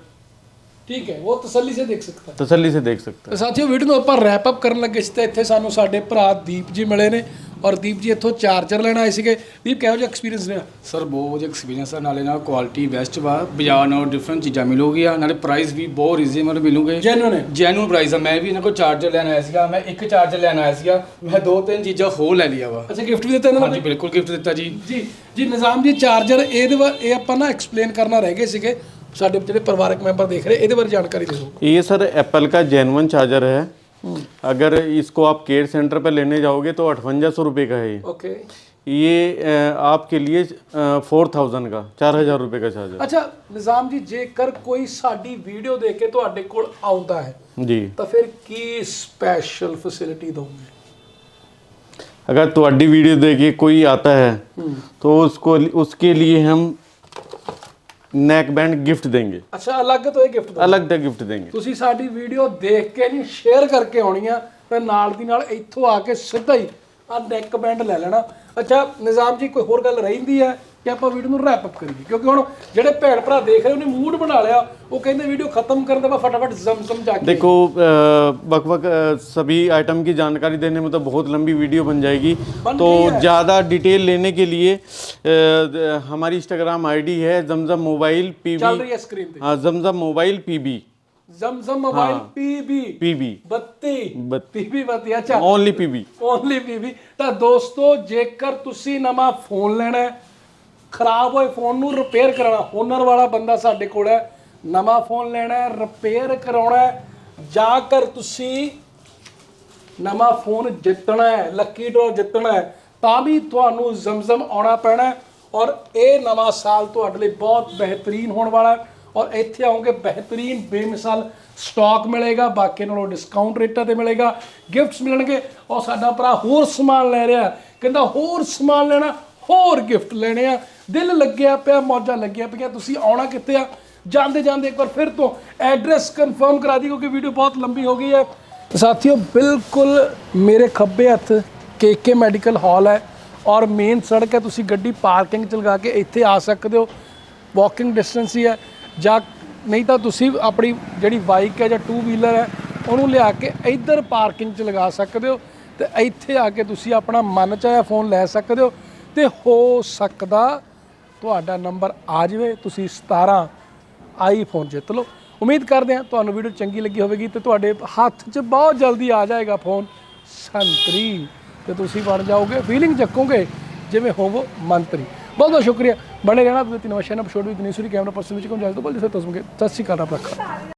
ਠੀਕ ਹੈ ਉਹ ਤਸੱਲੀ ਸੇ ਦੇਖ ਸਕਦਾ ਤਸੱਲੀ ਸੇ ਦੇਖ ਸਕਦਾ ਸਾਥੀਓ ਵੀਡੀਓ ਨੂੰ ਆਪਾਂ ਰੈਪ ਅਪ ਕਰਨ ਲੱਗੇ ਸੀ ਤਾਂ ਇੱਥੇ ਸਾਨੂੰ ਸਾਡੇ ਭਰਾ ਦੀਪ ਜੀ ਮਿਲੇ ਨੇ ਔਰ ਦੀਪ ਜੀ ਇੱਥੋਂ ਚਾਰਜਰ ਲੈਣ ਆਏ ਸੀਗੇ। ਦੀਪ ਕਿਹੋ ਜਿਹਾ ਐਕਸਪੀਰੀਅੰਸ ਰਿਹਾ? ਸਰ ਬਹੁਤ ਵਧੀਆ ਐਕਸਪੀਰੀਅੰਸ ਆ। ਨਾਲੇ ਨਾਲ ਕੁਆਲਿਟੀ ਬੈਸਟ ਵਾ। ਬਾਜ਼ਾਰ ਨਾਲੋਂ ਡਿਫਰੈਂਟ ਚੀਜ਼ਾਂ ਮਿਲੂਗੀਆਂ ਨਾਲੇ ਪ੍ਰਾਈਸ ਵੀ ਬਹੁਤ ਰੀਜ਼ਨੇਬਲ ਮਿਲੂਗੇ। ਜੈਨੂਨ ਹੈ। ਜੈਨੂਨ ਪ੍ਰਾਈਸ ਆ। ਮੈਂ ਵੀ ਇਹਨਾਂ ਕੋਲ ਚਾਰਜਰ ਲੈਣ ਆਇਆ ਸੀਗਾ। ਮੈਂ ਇੱਕ ਚਾਰਜਰ ਲੈਣ ਆਇਆ ਸੀਗਾ। ਮੈਂ ਦੋ ਤਿੰਨ ਚੀਜ਼ਾਂ ਹੋਰ ਲੈ ਲਿਆ ਵਾ। ਅੱਛਾ ਗਿਫਟ ਵੀ ਦਿੱਤਾ ਇਹਨਾਂ ਹਾਂਜੀ ਬਿਲਕੁਲ ਗਿਫਟ ਦਿੱਤਾ ਜੀ। ਜੀ ਜੀ ਨਿਜ਼ਾਮ ਜੀ ਚਾਰਜਰ ਇਹਦੇ ਵਾ- ਇਹ ਆਪਾਂ ਨਾ ਐਕਸਪਲੇਨ ਕਰਨਾ ਰਹਿ ਗਏ ਸੀਗੇ। ਸਾਡੇ ਜਿਹੜੇ ਪਰਿਵਾਰਕ ਮੈਂਬਰ ਦੇਖ ਰਹੇ ਇਹਦੇ ਬਾਰੇ ਜਾਣਕਾਰੀ ਦਿਓ ये सर एप्पल का जेनवन चार्जर है अगर इसको आप केयर सेंटर पर लेने जाओगे तो अठवंजा सौ रुपये का है ये ਓਕੇ ये अ, आपके लिए फोर थाउजेंड का चार हजार रुपये का चार्जर ਅੱਛਾ ਨਿਜ਼ਾਮ ਜੀ ਜੇਕਰ ਕੋਈ ਸਾਡੀ ਵੀਡੀਓ ਦੇਖ ਕੇ ਤੁਹਾਡੇ ਕੋਲ ਆਉਂਦਾ ਹੈ जी ਤਾਂ ਫਿਰ ਕੀ ਸਪੈਸ਼ਲ ਫੈਸਿਲਿਟੀ ਦੋਗੇ अगर ਤੁਹਾਡੀ वीडियो देखिए कोई आता है तो उसको उसके लिए हम नेक बैंड गिफ्ट देंगे ਅੱਛਾ ਅਲੱਗ ਤੋਂ ਇਹ ਗਿਫਟ अलग से गिफ्ट देंगे ਤੁਸੀਂ ਸਾਡੀ ਵੀਡੀਓ ਦੇਖ ਕੇ ਨਹੀਂ ਸ਼ੇਅਰ ਕਰਕੇ ਆਉਣੀ ਆ ਤੇ ਨਾਲ ਦੀ ਨਾਲ ਇੱਥੋਂ ਆ ਕੇ ਸਿੱਧਾ ਹੀ ਆ ਨੈਕ ਬੈਂਡ ਲੈ ਲੈਣਾ ਅੱਛਾ ਨਿਜ਼ਾਮ ਜੀ ਕੋਈ ਹੋਰ ਗੱਲ ਰਹਿੰਦੀ ਹੈ ਕਿ ਆਪਾਂ ਵੀਡੀਓ ਨੂੰ ਰੈਪ ਅਪ ਕਰੀਏ ਕਿਉਂਕਿ ਹੁਣ ਜਿਹੜੇ ਭੈਣ ਭਰਾ ਦੇਖ ਰਹੇ ਉਹਨੇ ਮੂਡ ਬਣਾ ਲਿਆ ਉਹ ਕਹਿੰਦੇ ਵੀਡੀਓ ਖਤਮ ਕਰਨ ਦਾ ਫਟਾਫਟ ਜ਼ਮਜ਼ਮ ਜਾ ਕੇ देखो बक बक सभी आइटम की जानकारी देने में तो बहुत लंबी वीडियो बन जाएगी बन तो रही है। ज़्यादा डिटेल लेने के लिए अ, द- हमारी इंस्टाग्राम आईडी है जमजम मोबाइल ਚੱਲ पीबी ਰਹੀ ਹੈ ਸਕਰੀਨ ਤੇ हाँ Zamzam mobile PB Zamzam mobile PB PB ਬੱਤੀ ਬੱਤੀ। ਪੀਬੀ ਬੱਤੀ ਅੱਛਾ ओनली पीबी ਓਨਲੀ ਪੀਬੀ ਤਾਂ ਦੋਸਤੋ ਜੇਕਰ ਤੁਸੀਂ ਨਵਾਂ ਫੋਨ ਲੈਣਾ ਹੈ ਖਰਾਬ ਹੋਏ ਫੋਨ ਨੂੰ ਰਿਪੇਅਰ ਕਰਾਉਣਾ। ਓਨਰ ਵਾਲਾ ਬੰਦਾ ਸਾਡੇ ਕੋਲ ਹੈ, ਨਵਾਂ ਫੋਨ ਲੈਣਾ ਹੈ ਰਿਪੇਅਰ ਕਰਾਉਣਾ ਹੈ। ਜਾ ਕਰ ਤੁਸੀਂ ਨਵਾਂ ਫੋਨ ਜਿੱਤਣਾ ਹੈ ਲੱਕੀ ਡਰਾ ਜਿੱਤਣਾ ਹੈ, ਤਾਂ ਵੀ ਤੁਹਾਨੂੰ ਜ਼ਮਜ਼ਮ ਆਉਣਾ ਪੈਣਾ ਔਰ ਇਹ ਨਵਾਂ ਸਾਲ ਤੁਹਾਡੇ ਲਈ ਬਹੁਤ ਬਿਹਤਰੀਨ ਹੋਣ ਵਾਲਾ ਹੈ ਔਰ ਇੱਥੇ ਆਉਂਗੇ ਬਿਹਤਰੀਨ, ਬੇਮਿਸਾਲ ਸਟਾਕ ਮਿਲੇਗਾ, ਬਾਕੀ ਨਾਲੋਂ ਡਿਸਕਾਊਂਟ ਰੇਟਾਂ ਤੇ ਮਿਲੇਗਾ ਗਿਫਟਸ ਮਿਲਣਗੇ ਔਰ ਸਾਡਾ ਭਰਾ ਹੋਰ ਸਮਾਨ ਲੈ ਰਿਹਾ ਕਹਿੰਦਾ ਹੋਰ ਸਮਾਨ ਲੈਣਾ ਹੋਰ ਗਿਫਟ ਲੈਣੇ ਆ। ਦਿਲ ਲੱਗਿਆ ਪਿਆ, ਮੌਜਾਂ ਲੱਗਿਆ ਪਈਆਂ। ਤੁਸੀਂ ਆਉਣਾ ਕਿੱਥੇ ਆ? ਜਾਂਦੇ ਜਾਂਦੇ ਇੱਕ ਵਾਰ ਫਿਰ ਤੋਂ ਐਡਰੈਸ ਕਨਫਰਮ ਕਰਾ ਦੀ ਕਿਉਂਕਿ ਵੀਡੀਓ ਬਹੁਤ ਲੰਬੀ ਹੋ ਗਈ ਹੈ। ਸਾਥੀਓ, ਬਿਲਕੁਲ ਮੇਰੇ ਖੱਬੇ ਹੱਥ ਕੇਕੇ ਮੈਡੀਕਲ ਹਾਲ ਹੈ ਔਰ ਮੇਨ ਸੜਕ ਹੈ। ਤੁਸੀਂ ਗੱਡੀ ਪਾਰਕਿੰਗ ਚ ਲਗਾ ਕੇ ਇੱਥੇ ਆ ਸਕਦੇ ਹੋ। ਵਾਕਿੰਗ ਡਿਸਟੈਂਸ ਹੀ ਹੈ। ਜਾਂ ਨਹੀਂ ਤਾਂ ਤੁਸੀਂ ਆਪਣੀ ਜਿਹੜੀ ਬਾਈਕ ਹੈ ਜਾਂ ਟੂ ਵੀਲਰ ਹੈ, ਉਹਨੂੰ ਲਿਆ ਕੇ ਇੱਧਰ ਪਾਰਕਿੰਗ 'ਚ ਲਗਾ ਸਕਦੇ ਹੋ। ਤੇ ਇੱਥੇ ਆ ਕੇ ਤੁਸੀਂ ਆਪਣਾ ਮਨ ਚਾਹਿਆ ਫੋਨ ਲੈ ਸਕਦੇ ਹੋ। ਤੇ ਹੋ ਸਕਦਾ ਤੁਹਾਡਾ ਨੰਬਰ ਆ ਜਾਵੇ। ਤੁਸੀਂ 17 ਆਈਫੋਨ ਜਿੱਤ ਲਓ। ਉਮੀਦ ਕਰਦੇ ਹਾਂ ਤੁਹਾਨੂੰ ਵੀਡੀਓ ਚੰਗੀ ਲੱਗੀ ਹੋਵੇਗੀ ਤੇ ਤੁਹਾਡੇ ਹੱਥ 'ਚ ਬਹੁਤ ਜਲਦੀ ਆ ਜਾਏਗਾ ਫੋਨ। ਸੰਤਰੀ, ਤੇ ਤੁਸੀਂ ਬਣ ਜਾਓਗੇ ਫੀਲਿੰਗ ਚੱਕੋਗੇ ਜਿਵੇਂ ਹੋਵੋ ਮੰਤਰੀ। ਬਹੁਤ ਬਹੁਤ ਸ਼ੁਕਰੀਆ। ਬਣੇ ਰਹਿਣਾ ਤੁਸੀਂ ਨਵਾਂ ਸ਼ੈਨ ਐਪੀਸੋਡ ਵਿੱਚ ਦਨੀਸੂਰੀ ਕੈਮਰਾ ਪਰਸਨ ਵਿੱਚ ਕੋਲ ਜਾਇਜ਼ ਤੋਂ ਬੋਲ ਜਿਸੇ ਤਸਮਗੇ ਸਤਿ ਸ਼੍ਰੀ ਅਕਾਲ, ਰੱਬ ਰੱਖਾ।